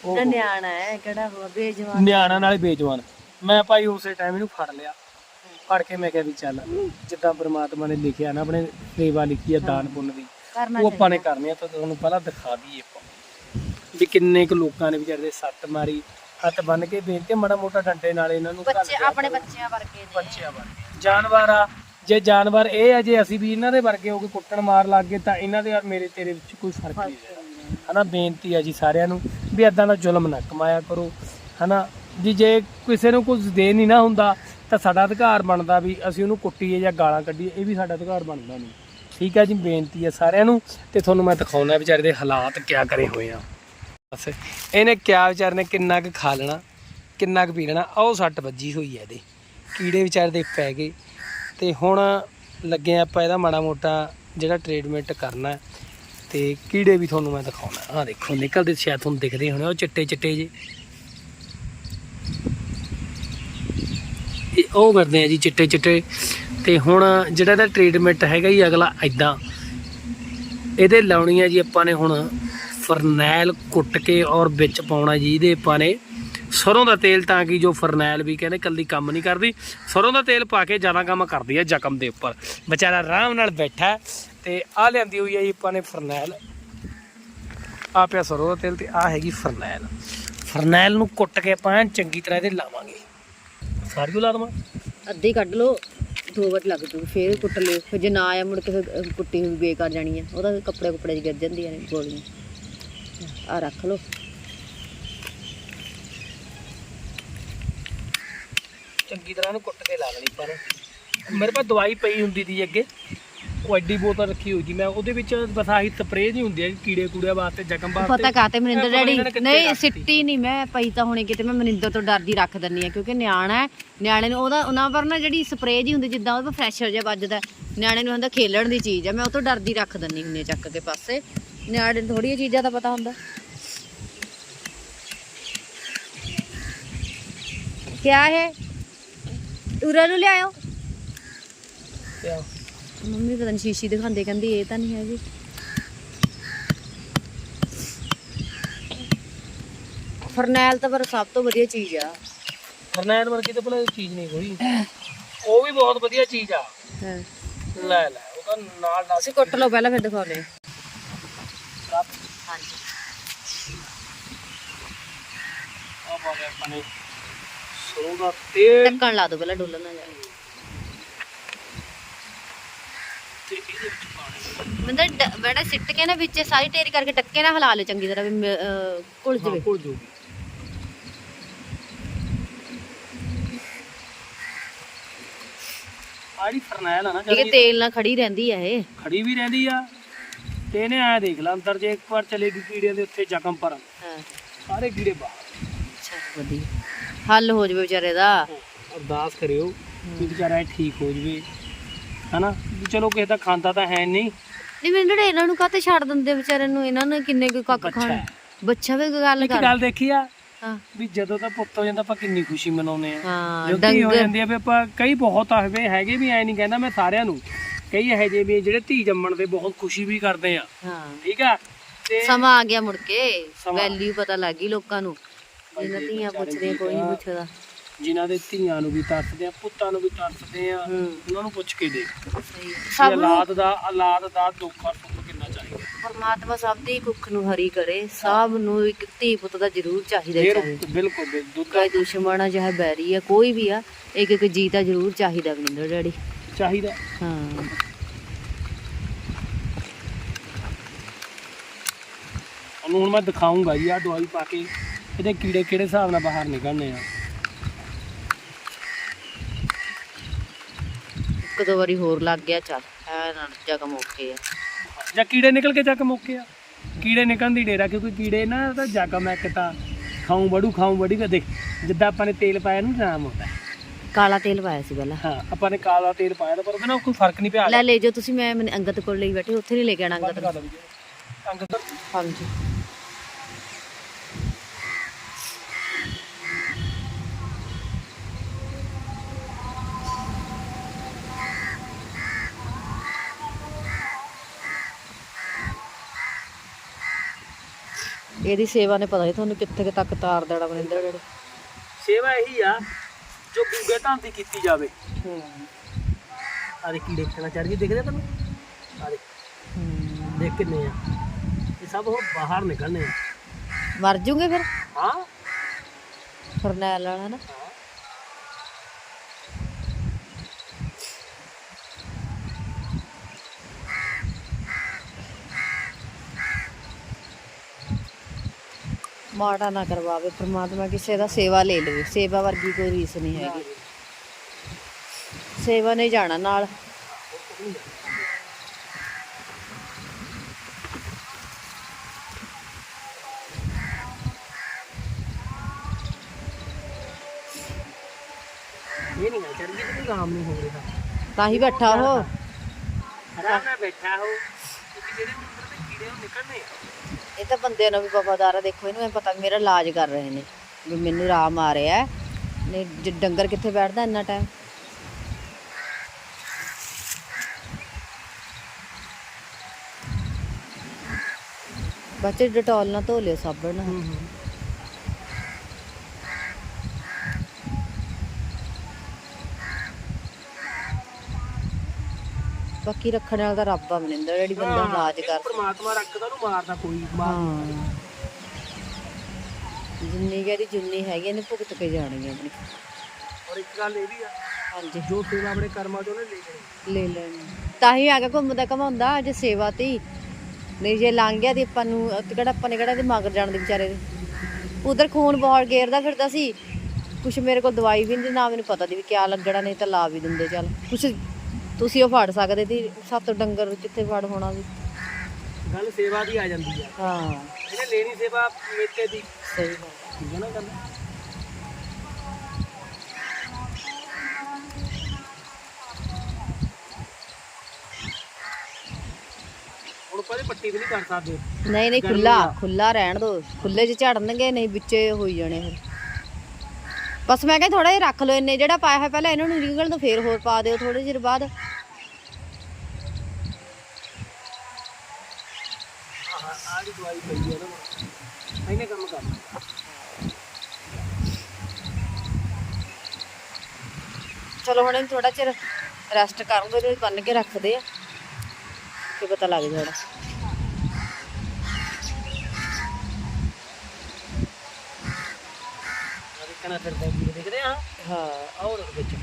ਉਹ ਨਿਆਣਾ ਹੈ ਕਿਹੜਾ ਹੋਰ ਬੇਜਵਾਨ। ਨਿਆਣਾ ਨਾਲੇ ਬੇਜਵਾਨ। ਮੈਂ ਭਾਈ ਉਸੇ ਟਾਈਮ ਇਹਨੂੰ ਫੜ ਲਿਆ। ਫੜ ਕੇ ਮੈਂ ਕਿਹਾ ਵੀ ਚੱਲ ਜਿੱਦਾਂ ਪ੍ਰਮਾਤਮਾ ਨੇ ਲਿਖਿਆ ਨਾ ਆਪਣੇ ਸੇਵਾ ਲਿਖੀ ਆ ਦਾਨ ਪੁੰਨ ਦੀ ਕਰਨਾ ਉਹ ਆਪਾਂ ਨੇ ਕਰਨੀ ਆ ਤਾਂ ਤੁਹਾਨੂੰ ਪਹਿਲਾਂ ਦਿਖਾ ਦਈਏ ਆਪਾਂ। ਵੀ ਕਿੰਨੇ ਕੁ ਲੋਕਾਂ ਨੇ ਵਿਚਾਰੇ ਦੇ ਸੱਟ ਮਾਰੀ ਹੱਥ ਬੰਨ ਕੇ ਬੇਨਤੀ ਮਾੜਾ ਮੋਟਾ ਡੰਡੇ ਨਾਲ ਇਹਨਾਂ ਨੂੰ ਘੱਲ ਬੱਚੇ ਦਿਆ ਆਪਣੇ ਕਰੋ। ਬੱਚਿਆਂ ਵਰਗੇ ਨੇ। ਬੱਚਿਆਂ ਵਰਗੇ। ਜਾਨਵਰ ਆ ਜੇ ਜਾਨਵਰ ਇਹ ਆ ਜੇ ਅਸੀਂ ਵੀ ਇਹਨਾਂ ਦੇ ਵਰਗੇ ਹੋ ਕੇ ਕੁੱਟਣ ਮਾਰ ਲੱਗ ਗਏ ਤਾਂ ਇਹਨਾਂ ਦੇ ਔਰ ਮੇਰੇ ਤੇਰੇ ਵਿੱਚ ਕੋਈ ਫ਼ਰਕ ਨਹੀਂ ਰਹਿਣਾ ਹਨਾ ਬੇਨਤੀ ਆ ਜੀ ਸਾਰਿਆਂ ਨੂੰ ਵੀ ਇਦਾਂ ਦਾ ਜ਼ੁਲਮ ਨਾ ਕਮਾਇਆ ਕਰੋ, ਹਨਾ? ਜੀ ਜੇ ਕਿਸੇ ਨੂੰ ਕੁਝ ਦੇ ਨਹੀਂ ਨਾ ਹੁੰਦਾ, ਤਾਂ ਸਾਡਾ ਅਧਿਕਾਰ ਬਣਦਾ ਵੀ ਅਸੀਂ ਉਹਨੂੰ ਕੁੱਟੀਏ ਜਾਂ ਗਾਲਾਂ ਕੱਢੀਏ, ਇਹ ਵੀ ਸਾਡਾ ਅਧਿਕਾਰ ਬਣਦਾ ਨਹੀਂ। ਠੀਕ ਹੈ ਜੀ, ਬੇਨਤੀ ਹੈ ਸਾਰਿਆਂ ਨੂੰ, ਤੇ ਤੁਹਾਨੂੰ ਮੈਂ ਦਿਖਾਉਣਾ ਵਿਚਾਰੇ ਦੇ ਹਾਲਾਤ ਕਿਆ ਕਰੇ ਹੋਏ ਆ। ਬਸ, ਇਹਨੇ ਕਿਆ ਵਿਚਾਰੇ ਨੇ ਕਿੰਨਾ ਕੁ ਖਾ ਲੈਣਾ, ਕਿੰਨਾ ਕੁ ਪੀ ਲੈਣਾ, ਆਹ ਸੱਟ ਵੱਜੀ ਹੋਈ ਹੈ ਇਹਦੇ। ਕੀੜੇ ਵਿਚਾਰੇ ਦੇ ਪੈ ਗਏ, ਤੇ ਹੁਣ ਲੱਗੇ ਆਪਾਂ ਇਹਦਾ ਮਾੜਾ ਮੋਟਾ ਜਿਹੜਾ ਟ੍ਰੀਟਮੈਂਟ ਕਰਨਾ ਤੇ ਕੀੜੇ ਵੀ ਤੁਹਾਨੂੰ ਮੈਂ ਦਿਖਾਉਣਾ। ਆਹ ਦੇਖੋ, ਨਿਕਲਦੇ ਸ਼ਾਇਦ ਤੁਹਾਨੂੰ ਦਿਖਦੇ ਹੋਣੇ, ਉਹ ਚਿੱਟੇ ਚਿੱਟੇ ਜੇ ਇਹ ਉਹ ਕਰਦੇ ਆ ਜੀ, ਚਿੱਟੇ ਚਿੱਟੇ। ਤੇ ਹੁਣ ਜਿਹੜਾ ਇਹਦਾ ਟ੍ਰੀਟਮੈਂਟ ਹੈਗਾ ਜੀ, ਅਗਲਾ ਐਦਾਂ ਇਹਦੇ ਲਾਉਣੀ ਆ ਜੀ ਆਪਾਂ ਨੇ ਹੁਣ ਫਰਨੈਲ ਕੁੱਟ ਕੇ ਔਰ ਵਿੱਚ ਪਾਉਣਾ ਜੀ, ਇਹਦੇ ਆਪਾਂ ਨੇ ਸਰੋਂ ਦਾ ਤੇਲ ਤਾਂ ਕਿ ਜੋ ਫਰਨੈਲ ਵੀ ਕਹਿੰਦੇ ਕੱਲੀ ਕੰਮ ਨਹੀਂ ਕਰਦੀ। ਸਰੋਂ ਦਾ ਤੇਲ ਪਾ ਕੇ ਜ਼ਿਆਦਾ ਕੰਮ ਕਰਦੀ ਹੈ ਜ਼ਖਮ ਦੇ ਉੱਪਰ। ਵਿਚਾਰਾ ਆਰਾਮ ਨਾਲ ਬੈਠਾ ਤੇ ਆ ਲਿਆਂਦੀ ਹੋਈ ਹੈ ਜੀ ਆਪਾਂ ਨੇ ਫਰਨੈਲ। ਆ ਪਿਆ ਸਰੋਂ ਦਾ ਤੇਲ ਤੇ ਆ ਹੈਗੀ ਫਰਨੈਲ। ਫਰਨੈਲ ਨੂੰ ਕੁੱਟ ਕੇ ਆਪਾਂ ਚੰਗੀ ਤਰ੍ਹਾਂ ਇਹਦੇ ਲਾਵਾਂਗੇ। ਸਾਰੀ ਲਾ ਦਵਾਂ? ਅੱਧੀ ਕੱਢ ਲਓ ਦੋ ਵਾਰ ਲੱਗ ਜੂ ਫੇਰ ਕੁੱਟ ਲਿਓ। ਫਿਰ ਜੇ ਨਾ ਆਇਆ ਮੁੜ ਕੇ ਫਿਰ ਕੁੱਟੀ ਹੋਈ ਬੇਕਾਰ ਜਾਣੀ ਆ। ਉਹਦਾ ਕੱਪੜੇ ਕੁੱਪੜੇ 'ਚ ਗਿਰ ਜਾਂਦੀਆਂ ਨੇ ਗੋਲੀਆਂ। ਆ ਰੱਖ ਲਓ। ਚੰਗੀ ਤਰ੍ਹਾਂ ਇਹਨੂੰ ਕੁੱਟ ਕੇ ਲਾ ਲੈਣੀ ਪਰ ਮੇਰੇ ਪਾਸ ਦਵਾਈ ਪਈ ਹੁੰਦੀ ਸੀ ਅੱਗੇ। ਉਹ ਐਡੀ ਬੋਤਲ ਰੱਖੀ ਹੋਈ ਸੀ। ਮੈਂ ਉਹਦੇ ਵਿੱਚ ਬਸ ਆਹੀ ਸਪਰੇਅ ਨਹੀਂ ਹੁੰਦੀ ਹੈ ਕੀੜੇ ਕੂੜਿਆਂ ਵਾਸਤੇ ਜ਼ਖਮ ਵਾਸਤੇ। ਪਤਾ ਕਾਤੇ ਮਨਿੰਦਰ ਡੈਡੀ? ਨਹੀਂ। ਸਿੱਟੀ ਨਹੀਂ ਮੈਂ ਪਈ ਤਾਂ ਹੁਣੇ ਕਿਤੇ ਮੈਂ ਮਨਿੰਦਰ ਤੋਂ ਡਰਦੀ ਰੱਖ ਦਿੰਨੀ ਆ ਕਿਉਂਕਿ ਨਿਆਣਾ ਹੈ। ਨਿਆਣੇ ਨੂੰ ਉਹਦਾ ਉਹਨਾਂ ਪਰ ਨਾ ਜਿਹੜੀ ਸਪਰੇਅ ਜੀ ਹੁੰਦੀ ਜਿੱਦਾਂ ਉਹਦਾ ਫਰੈਸ਼ਰ ਜਿਹਾ ਵੱਜਦਾ ਨਿਆਣੇ ਨੂੰ ਹੁੰਦਾ ਖੇਲਣ ਦੀ ਚੀਜ਼ ਆ ਮੈਂ ਉਹ ਤੋਂ ਡਰਦੀ ਰੱਖ ਦਿੰਨੀ ਹੁੰਨੀ ਆ ਚੱਕ ਕੇ ਪਾਸੇ। ਨਿਆਣੇ ਨੂੰ ਥੋੜੀਆਂ ਚੀਜ਼ਾਂ ਦਾ ਪਤਾ ਹੁੰਦਾ। ਕਿਆ ਹੈ ਉਰਾ ਨੂੰ ਲਿਆਇਓ। ਆਹ, ਮੰਮੀ ਪਤਾ ਨਹੀਂ ਸ਼ੀਸ਼ੀ ਦਿਖਾਉਂਦੇ ਕਹਿੰਦੀ ਇਹ ਤਾਂ ਨਹੀਂ ਹੈਗੀ। ਫਰਨੈਲ ਤਾਂ ਪਰ ਸਭ ਤੋਂ ਵਧੀਆ ਚੀਜ਼ ਆ। ਫਰਨੈਲ ਵਰਗੀ ਤਾਂ ਭਲਾ ਚੀਜ਼ ਨਹੀਂ ਕੋਈ। ਉਹ ਵੀ ਬਹੁਤ ਵਧੀਆ ਚੀਜ਼ ਆ। ਹਾਂ। ਲੈ ਲੈ ਉਹ ਤਾਂ ਨਾਲ ਨਾਲ ਤੁਸੀਂ ਕੁੱਟ ਲਓ ਪਹਿਲਾਂ ਫਿਰ ਦਿਖਾਉਣੇ ਹਾਂਜੀ। ਆ ਪਾ ਕੇ ਆਪਾਂ ਨੇ। ਸਰੋਂ ਦਾ ਤੇਲ। ਢੱਕਣ ਲਾ ਦਿਓ ਪਹਿਲਾਂ ਡੋਲਣ ਨਾ ਜਾਏ ਤੇ ਮੰਦਰ ਬੜਾ ਸਿੱਟ ਕੇ ਨਾ ਵਿੱਚ ਸਾਰੀ ਢੇਰੀ ਕਰਕੇ ਟੱਕੇ ਨਾਲ ਹਿਲਾ ਲਿਓ ਚੰਗੀ ਤਰ੍ਹਾਂ ਵੀ ਮ- ਅਹ, ਘੁਲ ਹਾਂ ਜਵੇ। ਕੋਲ ਜੂਗੀ ਆੜੀ ਫਰਨੈਲ ਆ ਨਾ ਠੀਕ ਹੈ ਜਿਹੜੀ ਤੇਲ ਨਾਲ ਖੜੀ ਰਹਿੰਦੀ ਆ ਇਹ। ਖੜੀ ਵੀ ਰਹਿੰਦੀ ਆ ਤੇ ਇਹਨੇ ਆ ਦੇਖ ਲਾ ਅੰਦਰ ਜੇ ਇੱਕ ਵਾਰ ਚਲੇਗੀ ਕੀੜਿਆਂ ਦੇ ਉੱਤੇ ਜ਼ਖਮ ਪਰ। ਹਾਂ। ਸਾਰੇ ਕੀੜੇ ਬਾਹਰ। ਅੱਛਾ ਵਧੀਆ। ਹੱਲ ਹੋ ਜਵੇ ਵਿਚਾਰੇ ਦਾ। ਅਰਦਾਸ ਕਰਿਓ ਕਿ ਵਿਚਾਰਾ ਇਹ ਠੀਕ ਹੋ ਜਵੇ। ਹਨਾ? ਵੀ ਚਲੋ ਕਿਸੇ ਦਾ ਖਾਂਦਾ ਤਾਂ ਹੈ ਨਹੀਂ। ਨਹੀਂ ਮੈਨੂੰ ਜਿਹੜੇ ਇਹਨਾਂ ਨੂੰ ਕਾਤੇ ਛੱਡ ਦਿੰਦੇ ਵਿਚਾਰੇ ਨੂੰ? ਇਹਨਾਂ ਨੇ ਕਿੰਨੇ ਕੁ ਕੱਕ ਬੱਚਾ ਖਾਣ? ਹੈ। ਬੱਚਾ ਵੀ ਗੱਲ ਇੱਕ ਕਰ ਗੱਲ ਦੇਖੀ ਆ ਹਾਂ। ਵੀ ਜਦੋਂ ਤਾਂ ਪੁੱਤ ਹੋ ਜਾਂਦਾ ਆਪਾਂ ਕਿੰਨੀ ਖੁਸ਼ੀ ਮਨਾਉਂਦੇ ਆ। ਹਾਂ ਜੋ ਹੋ ਡੰਗਰ। ਜਾਂਦੀ ਆ ਵੀ ਆਪਾਂ ਕਈ ਬਹੁਤ ਆਵੇ ਹੈਗੇ ਵੀ ਐ ਨਹੀਂ ਕਹਿੰਦਾ ਮੈਂ ਸਾਰਿਆਂ ਨੂੰ। ਕਈ ਇਹੋ ਜਿਹੇ ਵੀ ਜਿਹੜੇ ਧੀ ਜੰਮਣ ਦੇ ਬਹੁਤ ਖੁਸ਼ੀ ਵੀ ਕਰਦੇ ਆ। ਹਾਂ। ਠੀਕ ਆ? ਤੇ ਸਮਾਂ ਆ ਗਿਆ ਮੁੜ ਕੇ। ਸਮਾਂ। ਵੈਲਿਊ ਪਤਾ ਲੱਗ ਗਈ ਲੋਕਾਂ ਨੂੰ। ਇਹਨਾਂ ਧੀਆਂ ਪੁੱਛਦੇ ਕੋਈ ਨਹੀਂ ਪੁੱਛਦਾ। ਜਿਨ੍ਹਾਂ ਦੇ ਧੀਆਂ ਨੂੰ ਵੀ ਤਰਸਦੇ ਆ ਪੁੱਤਾਂ ਨੂੰ ਵੀ ਤਰਸਦੇ ਆ ਉਹਨਾਂ ਨੂੰ ਪੁੱਛ ਕੇ ਦੇਖ। ਸਹੀ। ਸਭ ਨੂੰ ਔਲਾਦ ਦਾ ਔਲਾਦ ਦਾ ਦੁੱਖ ਔਰ ਸੁੱਖ ਕਿੰਨਾ ਚਾਹੀਦਾ। ਪਰਮਾਤਮਾ ਸਭ ਦੀ ਕੁੱਖ ਨੂੰ ਹਰੀ ਕਰੇ ਸਭ ਨੂੰ ਇੱਕ ਧੀ ਪੁੱਤ ਦਾ ਜ਼ਰੂਰ ਚਾਹੀਦਾ ਹੀ ਫਿਰ ਬਿਲਕੁਲ ਬਿਲ- ਦੁੱਧ ਚਾਹੇ ਦੁਸ਼ਮਣ ਆ ਚਾਹੇ ਬੈਰੀ ਆ ਕੋਈ ਵੀ ਆ ਇੱਕ ਇੱਕ ਜੀ ਤਾਂ ਜ਼ਰੂਰ ਚਾਹੀਦਾ ਵਿੰਦਰ ਡੈਡੀ। ਚਾਹੀਦਾ। ਹਾਂ। ਹੁਣ ਮੈਂ ਦਿਖਾਉਂਗਾ ਜੀ ਆ ਦਵਾਈ ਪਾ ਕੇ। ਇਹਦੇ ਕੀੜੇ ਕਿਹੜੇ ਹਿਸਾਬ ਨਾਲ ਬਾਹਰ ਨਿਕਲਣੇ ਆ? ਇੱਕ ਦੋ ਵਾਰੀ ਹੋਰ ਲੱਗ ਗਿਆ ਚੱਲ ਐ ਨਾ ਜ਼ਖਮ ਓਕੇ ਆ। ਜਾਂ ਕੀੜੇ ਨਿਕਲ ਕੇ ਚੱਕ ਮੁੱਕੇ ਆ? ਕੀੜੇ ਨਿਕਲਣ ਦੀ ਡੇਰਾ ਕਿਉਂਕਿ ਕੀੜੇ ਨਾ ਤਾਂ ਜਗਮ ਇੱਕ ਤਾਂ ਖਾਉ ਬੜੂ ਖਾਉ ਬੜੀ ਕਦੇ ਜਿੱਦਾਂ ਆਪਾਂ ਨੇ ਤੇਲ ਪਾਇਆ ਨੂੰ ਨਾਮ ਹੁੰਦਾ। ਕਾਲਾ ਤੇਲ ਪਾਇਆ ਸੀ ਪਹਿਲਾਂ। ਹਾਂ ਆਪਾਂ ਨੇ ਕਾਲਾ ਤੇਲ ਪਾਇਆ ਤਾਂ ਪਰ ਉਹਦੇ ਨਾਲ ਕੋਈ ਫ਼ਰਕ ਨਹੀਂ ਪਿਆ। ਲੈ ਲੈ ਜੋ ਤੁਸੀਂ ਮੈਂ ਅੰਗਤ ਕੋਲ ਲਈ ਬੈਠੇ ਉੱਥੇ ਨਹੀਂ ਲੈ ਕੇ ਆਣਾ ਅੰਗਤ ਹਾਂਜੀ। ਇਹਦੀ ਸੇਵਾ ਨੇ ਪਤਾ ਨਹੀਂ ਤੁਹਾਨੂੰ ਕਿੱਥੇ ਕੁ ਤੱਕ ਤਾਰ ਦੇਣਾ ਬਨਿੰਦਰ ਜਿਹੜੇ ਸੇਵਾ ਇਹੀ ਆ ਜੋ ਗੂਗੇ ਧਾਮ ਦੀ ਕੀਤੀ ਜਾਵੇ। ਹੂੰ। ਆਰੇ ਕੀੜੇ ਖਾਣਾ ਚੜ ਗਈ ਦਿਖਦੇ ਤੁਹਾਨੂੰ ਆਰੇ ਦੇਖ। ਕਿੰਨੇ ਆ। ਇਹ ਸਭ ਹੁਣ ਬਾਹਰ ਨਿਕਲਣੇ ਆ। ਮਰ ਜੂਗੇ ਫਿਰ? ਹਾਂ। ਫਰਨੈਲ ਵਾਲਾ ਨਾ। ਮਾੜਾ ਨਾ ਕਰਵਾਵੇ ਪ੍ਰਮਾਤਮਾ ਕਿਸੇ ਦਾ ਸੇਵਾ ਲੈ ਲਵੇ। ਸੇਵਾ ਵਰਗੀ ਕੋਈ ਰੀਸ ਨਹੀਂ ਹੈਗੀ। ਸੇਵਾ ਨੇ ਜਾਣਾ ਨਾਲ। ਇਹ ਨਹੀਂ ਆ ਚੜ ਗਈ ਤੇ ਕੰਮ ਨਹੀਂ ਹੋ ਰਿਹਾ। ਤਾਂ ਹੀ ਬੈਠਾ ਉਹ। ਆਰਾਮ ਨਾਲ ਬੈਠਾ ਹੋ ਕਿਉਂਕਿ ਜਿਹੜੇ ਅੰਦਰ ਦੇ ਕੀੜੇ ਉਹ ਨਿਕਲਣੇ ਆ। ਇਹ ਤਾਂ ਬੰਦੇ ਨੂੰ ਵੀ ਵਫਾਦਾਰ ਆ। ਦੇਖੋ, ਇਹਨੂੰ ਇਹ ਪਤਾ ਮੇਰਾ ਇਲਾਜ ਕਰ ਰਹੇ ਨੇ, ਵੀ ਮੈਨੂੰ ਆਰਾਮ ਆ ਰਿਹਾ ਹੈ ਨਹੀਂ ਡੰਗਰ ਕਿੱਥੇ ਬੈਠਦਾ ਇੰਨਾ ਟਾਈਮ ਬੱਚੇ ਡਟੋਲ ਨਾਲ ਧੋ ਲਿਓ ਸਾਬਣ ਨਾਲ। ਬਾਕੀ ਰੱਖਣ ਵਾਲਾ ਤਾਂ ਰੱਬ ਆ ਮਨਿੰਦਰ ਜਿਹੜੀ ਬੰਦਾ ਇਲਾਜ ਕਰ ਪਰਮਾਤਮਾ ਰੱਖਦਾ ਉਹਨੂੰ ਮਾਰਦਾ ਕੋਈ ਮਾਰ ਹਾਂ। ਜਿੰਨੀ ਕਹਿੰਦੀ ਜਿੰਨੀ ਹੈਗੀ ਇਹਨੇ ਭੁਗਤ ਕੇ ਜਾਣੀ ਆ ਆਪਣੀ। ਔਰ ਇੱਕ ਗੱਲ ਇਹ ਵੀ ਆ ਹਾਂਜੀ। ਜੋ ਸੇਵਾ ਆਪਣੇ ਕਰਮਾਂ ਚੋਂ ਉਹਨੇ ਲੈ ਜਾਣੀ ਲੈ ਲੈਣੀ। ਤਾਂ ਹੀ ਆ ਕੇ ਘੁੰਮਦਾ ਘਮਾਉਂਦਾ ਅੱਜ ਸੇਵਾ ਤੀ ਨਹੀਂ ਜੇ ਲੰਘ ਗਿਆ ਤੇ ਆਪਾਂ ਨੂੰ ਤੇ ਕਿਹੜਾ ਆਪਾਂ ਨੇ ਕਿਹੜਾ ਤੇ ਮਗਰ ਜਾਣ ਦੇ ਵਿਚਾਰੇ ਦੇ ਉਧਰ ਖੂਨ ਬਹੁਤ ਗੇਰਦਾ ਫਿਰਦਾ ਸੀ। ਕੁਛ ਮੇਰੇ ਕੋਲ ਦਵਾਈ ਵੀ ਨਹੀਂ ਨਾ ਮੈਨੂੰ ਪਤਾ ਦੀ ਵੀ ਕਿਆ ਲੱਗਣਾ ਨਹੀਂ ਤਾਂ ਲਾ ਵੀ ਦਿੰਦੇ ਚੱਲ। ਕੁਛ ਤੁਸੀਂ ਉਹ ਫੜ ਸਕਦੇ ਸੀ ਸੱਤ ਡੰਗਰ ਕਿੱਥੇ ਫੜ ਹੋਣਾ ਸੀ ਗੱਲ ਸੇਵਾ ਦੀ ਆ ਜਾਂਦੀ ਆ। ਹਾਂ। ਇਹਨੇ ਲੈਣੀ ਸੇਵਾ ਮੇਤੇ ਦੀ। ਸਹੀ ਗੱਲ। ਠੀਕ ਹੈ ਨਾ ਗੱਲ? ਹੁਣ ਪੱਟੀ ਵੀ ਨਹੀਂ ਕਰ ਸਕਦੇ। ਨਹੀਂ ਨਹੀਂ ਖੁੱਲਾ। ਖੁੱਲਾ ਰਹਿਣ ਦੋ। ਖੁੱਲੇ 'ਚ ਝੜਨਗੇ ਨਹੀਂ ਵਿੱਚੇ ਹੋਈ ਜਾਣੇ ਫਿਰ। ਬਸ ਮੈਂ ਕਿਹਾ ਥੋੜਾ ਜਿਹਾ ਰੱਖ ਲਓ ਇੰਨੇ ਜਿਹੜਾ ਪਾਇਆ ਹੋਇਆ ਪਹਿਲਾਂ ਇਹਨਾਂ ਨੂੰ ਨਿਕਲਣ ਤੋਂ ਫੇਰ ਹੋਰ ਪਾ ਦਿਓ ਥੋੜੇ ਚਿਰ ਬਾਅਦ ਆਹ ਆਹ ਦੀ ਦਵਾਈ ਪਈ ਹੈ ਨਾ ਇਹਨੇ ਕੰਮ ਕਰਨਾ ਚਲੋ ਹੁਣ ਇਹਨੂੰ ਥੋੜਾ ਚਿਰ ਰੈਸਟ ਕਰਨ ਦੋ ਇਹਨੂੰ ਬੰਨ ਕੇ ਰੱਖਦੇ ਆ ਕੀ ਪਤਾ ਲੱਗ ਜਾਣਾ ਦੇਖਦੇ ਆ ਹਾਂ। ਆਓ ਵਿੱਚ।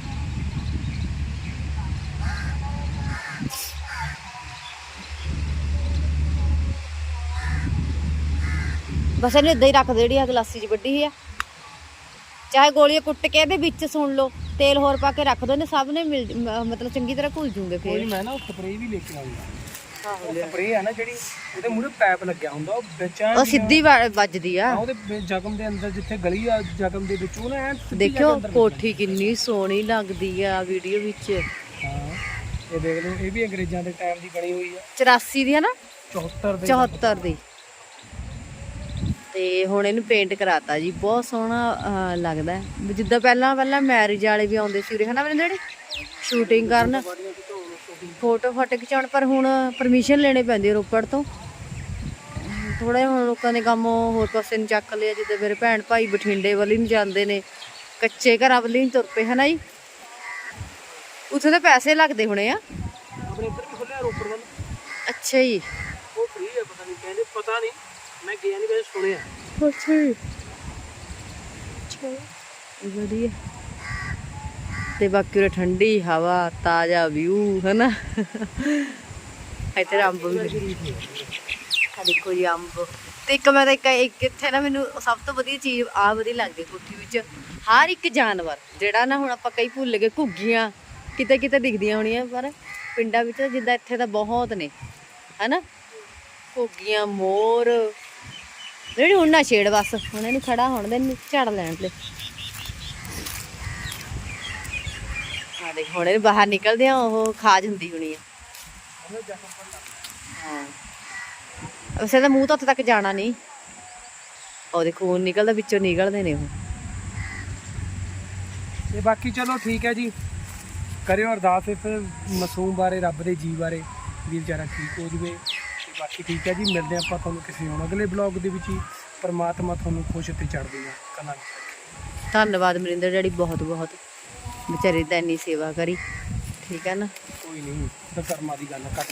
ਬਸ ਇਹਨੂੰ ਇਦਾਂ ਹੀ ਰੱਖ ਦਿਓ ਜਿਹੜੀ ਆ ਗਲਾਸੀ 'ਚ ਵੱਡੀ ਆ। ਚਾਹੇ ਗੋਲੀਆਂ ਕੁੱਟ ਕੇ ਇਹਦੇ ਵਿੱਚ ਸੁਣ ਲਓ ਤੇਲ ਹੋਰ ਪਾ ਕੇ ਰੱਖ ਦੋ ਨੇ ਸਭ ਨੇ ਮਿਲ ਮ- ਮਤਲਬ ਚੰਗੀ ਤਰ੍ਹਾਂ ਘੁਲ ਜੂਗੇ ਕੋਈ ਫੇਰ। ਨੀ, ਮੈਂ ਨਾ ਸਪਰੇਅ ਵੀ ਲੈ ਕੇ ਆਉਂਗਾ ਸਪਰੇਅ ਆ ਨਾ ਜਿਹੜੀ ਉਹਦੇ ਮੂਹਰੇ ਪੈਪ ਲੱਗਿਆ ਹੁੰਦਾ ਉਹ ਵਿੱਚ ਐਨ ਉਹ ਸਿੱਧੀ ਵ- ਵੱਜਦੀ ਆ। ਹਾਂ, ਉਹਦੇ ਵਿੱਚ ਜ਼ਖਮ ਦੇ ਅੰਦਰ ਜਿੱਥੇ ਗਲੀ ਆ ਜ਼ਖਮ ਦੇ ਵਿੱਚ ਉਹ ਨਾ ਐਨ ਸਿੱਧੀ ਜਾ ਕੇ ਦੇਖਿਓ ਅੰਦਰ ਕੋਠੀ ਕਿੰਨੀ ਸੋਹਣੀ ਲੱਗਦੀ ਆ ਵੀਡੀਓ ਵਿੱਚ। ਹਾਂ ਇਹ ਦੇਖ ਲਓ ਇਹ ਵੀ ਅੰਗਰੇਜ਼ਾਂ ਦੇ ਟਾਈਮ ਦੀ ਬਣੀ ਹੋਈ ਆ। 84 ਦੀ ਹੈ ਨਾ? 74 ਦੇ 74 ਦੀ। ਤੇ ਹੁਣ ਇਹਨੂੰ ਪੇਂਟ ਕਰਾਤਾ ਜੀ ਬਹੁਤ ਸੋਹਣਾ ਅਹ, ਲੱਗਦਾ। ਹੈ। ਵੀ ਜਿੱਦਾਂ ਪਹਿਲਾਂ ਪਹਿਲਾਂ ਮੈਰਿਜ ਵਾਲੇ ਵੀ ਆਉਂਦੇ ਸੀ ਉਰੇ ਹਨਾ ਮੇਰੇ ਜਿਹੜੇ ਸ਼ੂਟਿੰਗ ਕਰਨ। ਫੋਟੋ ਫੋਟੋ ਖਿਚਾਉਣ ਪਰ ਹੁਣ ਪਰਮਿਸ਼ਨ ਲੈਣੀ ਪੈਂਦੀ ਰੋਪੜ ਤੋਂ। ਥੋੜਾ ਹੁਣ ਲੋਕਾਂ ਦੇ ਕੰਮ ਹੋਰ ਪਾਸੇ ਨੂੰ ਚੱਕ ਲਿਆ ਜਿੱਦਾਂ ਮੇਰੇ ਭੈਣ ਭਾਈ ਬਠਿੰਡੇ ਵੱਲ ਨੂੰ ਜਾਂਦੇ ਨੇ। ਕੱਚੇ ਘਰਾਂ ਵੱਲ ਨੂੰ ਤੁਰ ਪਏ ਹਨਾ ਜੀ? ਉੱਥੇ ਤਾਂ ਪੈਸੇ ਲੱਗਦੇ ਹੋਣੇ ਆ। ਆਪਣੇ ਇੱਧਰ ਵੀ ਖੁੱਲਿਆ ਰੋਪੜ ਵੱਲ? ਅੱਛਾ ਜੀ। ਉਹ ਫ੍ਰੀ ਹੈ ਪਤਾ ਨਹੀਂ ਕਹਿੰਦੇ ਪਤਾ ਨਹੀਂ ਮੈਂ ਗਿਆ ਨਹੀਂ ਵੈਸੇ ਸੁਣਿਆ। ਅੱਛਾ ਜੀ। ਵਧੀਆ। ਤੇ ਬਾਕੀ ਉਹ ਠੰਡੀ ਹਵਾ, ਤਾਜ਼ਾ ਵਿਊ ਹਨਾ? ਇੱਧਰ ਅੰਬ ਵੀ ਆ ਦੇਖੋ ਜੀ ਅੰਬ। ਤੇ ਇੱਕ ਮੈਂ ਤਾਂ ਇੱਕ ਇੱਕ ਇੱਥੇ ਨਾ ਮੈਨੂੰ ਸਭ ਤੋਂ ਵਧੀਆ ਚੀਜ਼ ਆ ਵਧੀਆ ਲੱਗਦੀ ਕੋਠੀ ਵਿੱਚ। ਹਰ ਇੱਕ ਜਾਨਵਰ, ਜਿਹੜਾ ਨਾ ਹੁਣ ਆਪਾਂ ਕਈ ਭੁੱਲ ਗਏ, ਘੁੱਗੀਆਂ, ਕਿਤੇ ਕਿਤੇ ਦਿਖਦੀਆਂ ਹੋਣੀਆਂ, ਪਰ ਪਿੰਡਾਂ ਵਿੱਚ ਜਿੱਦਾਂ ਇੱਥੇ ਤਾਂ ਬਹੁਤ ਨੇ, ਹਨਾ? ਘੁੱਗੀਆਂ, ਮੋਰ। ਜਿਹੜੀ ਹੁਣ ਨਾ ਛੇੜ ਬਸ, ਹੁਣ ਇਹਨੂੰ ਖੜਾ ਹੋਣ ਦੇ ਝੜ ਲੈਣ ਤੇ ਦੇਖ ਹੁਣ ਇਹ ਬਾਹਰ ਨਿਕਲਦੇ ਆ ਉਹ ਖਾਜ ਹੁੰਦੀ ਹੋਣੀ ਆ। ਹਾਂ। ਵੈਸੇ ਤਾਂ ਮੂੰਹ ਤੋਂ ਉੱਥੇ ਤੱਕ ਜਾਣਾ ਨਹੀਂ। ਉਹਦੇ ਖੂਨ ਨਿਕਲਦਾ ਵਿੱਚੋਂ ਨਿਕਲਦੇ ਨੇ ਉਹ। ਤੇ ਬਾਕੀ ਚਲੋ ਠੀਕ ਹੈ ਜੀ। ਕਰਿਓ ਅਰਦਾਸ ਇਸ ਮਾਸੂਮ ਬਾਰੇ ਰੱਬ ਦੇ ਜੀ ਬਾਰੇ। ਵੀ ਵਿਚਾਰਾ ਠੀਕ ਹੋ ਜਵੇ। ਤੇ ਬਾਕੀ ਠੀਕ ਹੈ ਜੀ ਮਿਲਦੇ ਆਪਾਂ ਤੁਹਾਨੂੰ ਕਿਸੇ ਹੁਣ ਅਗਲੇ ਬਲੌਗ ਦੇ ਵਿੱਚ ਹੀ। ਪਰਮਾਤਮਾ ਤੁਹਾਨੂੰ ਖੁਸ਼ ਤੇ ਚੜ੍ਹਦੀ ਕਲਾਂ ਧੰਨਵਾਦ ਮਰਿੰਦਰ ਡੈਡੀ ਬਹੁਤ ਬਹੁਤ ਵਿਚਾਰੇ ਤਾਂ ਇੰਨੀ ਸੇਵਾ ਕਰੀ। ਠੀਕ ਹੈ ਨਾ? ਕੋਈ ਨਹੀਂ ਕਰਮਾਂ ਦੀ ਗੱਲ ਘੱਟ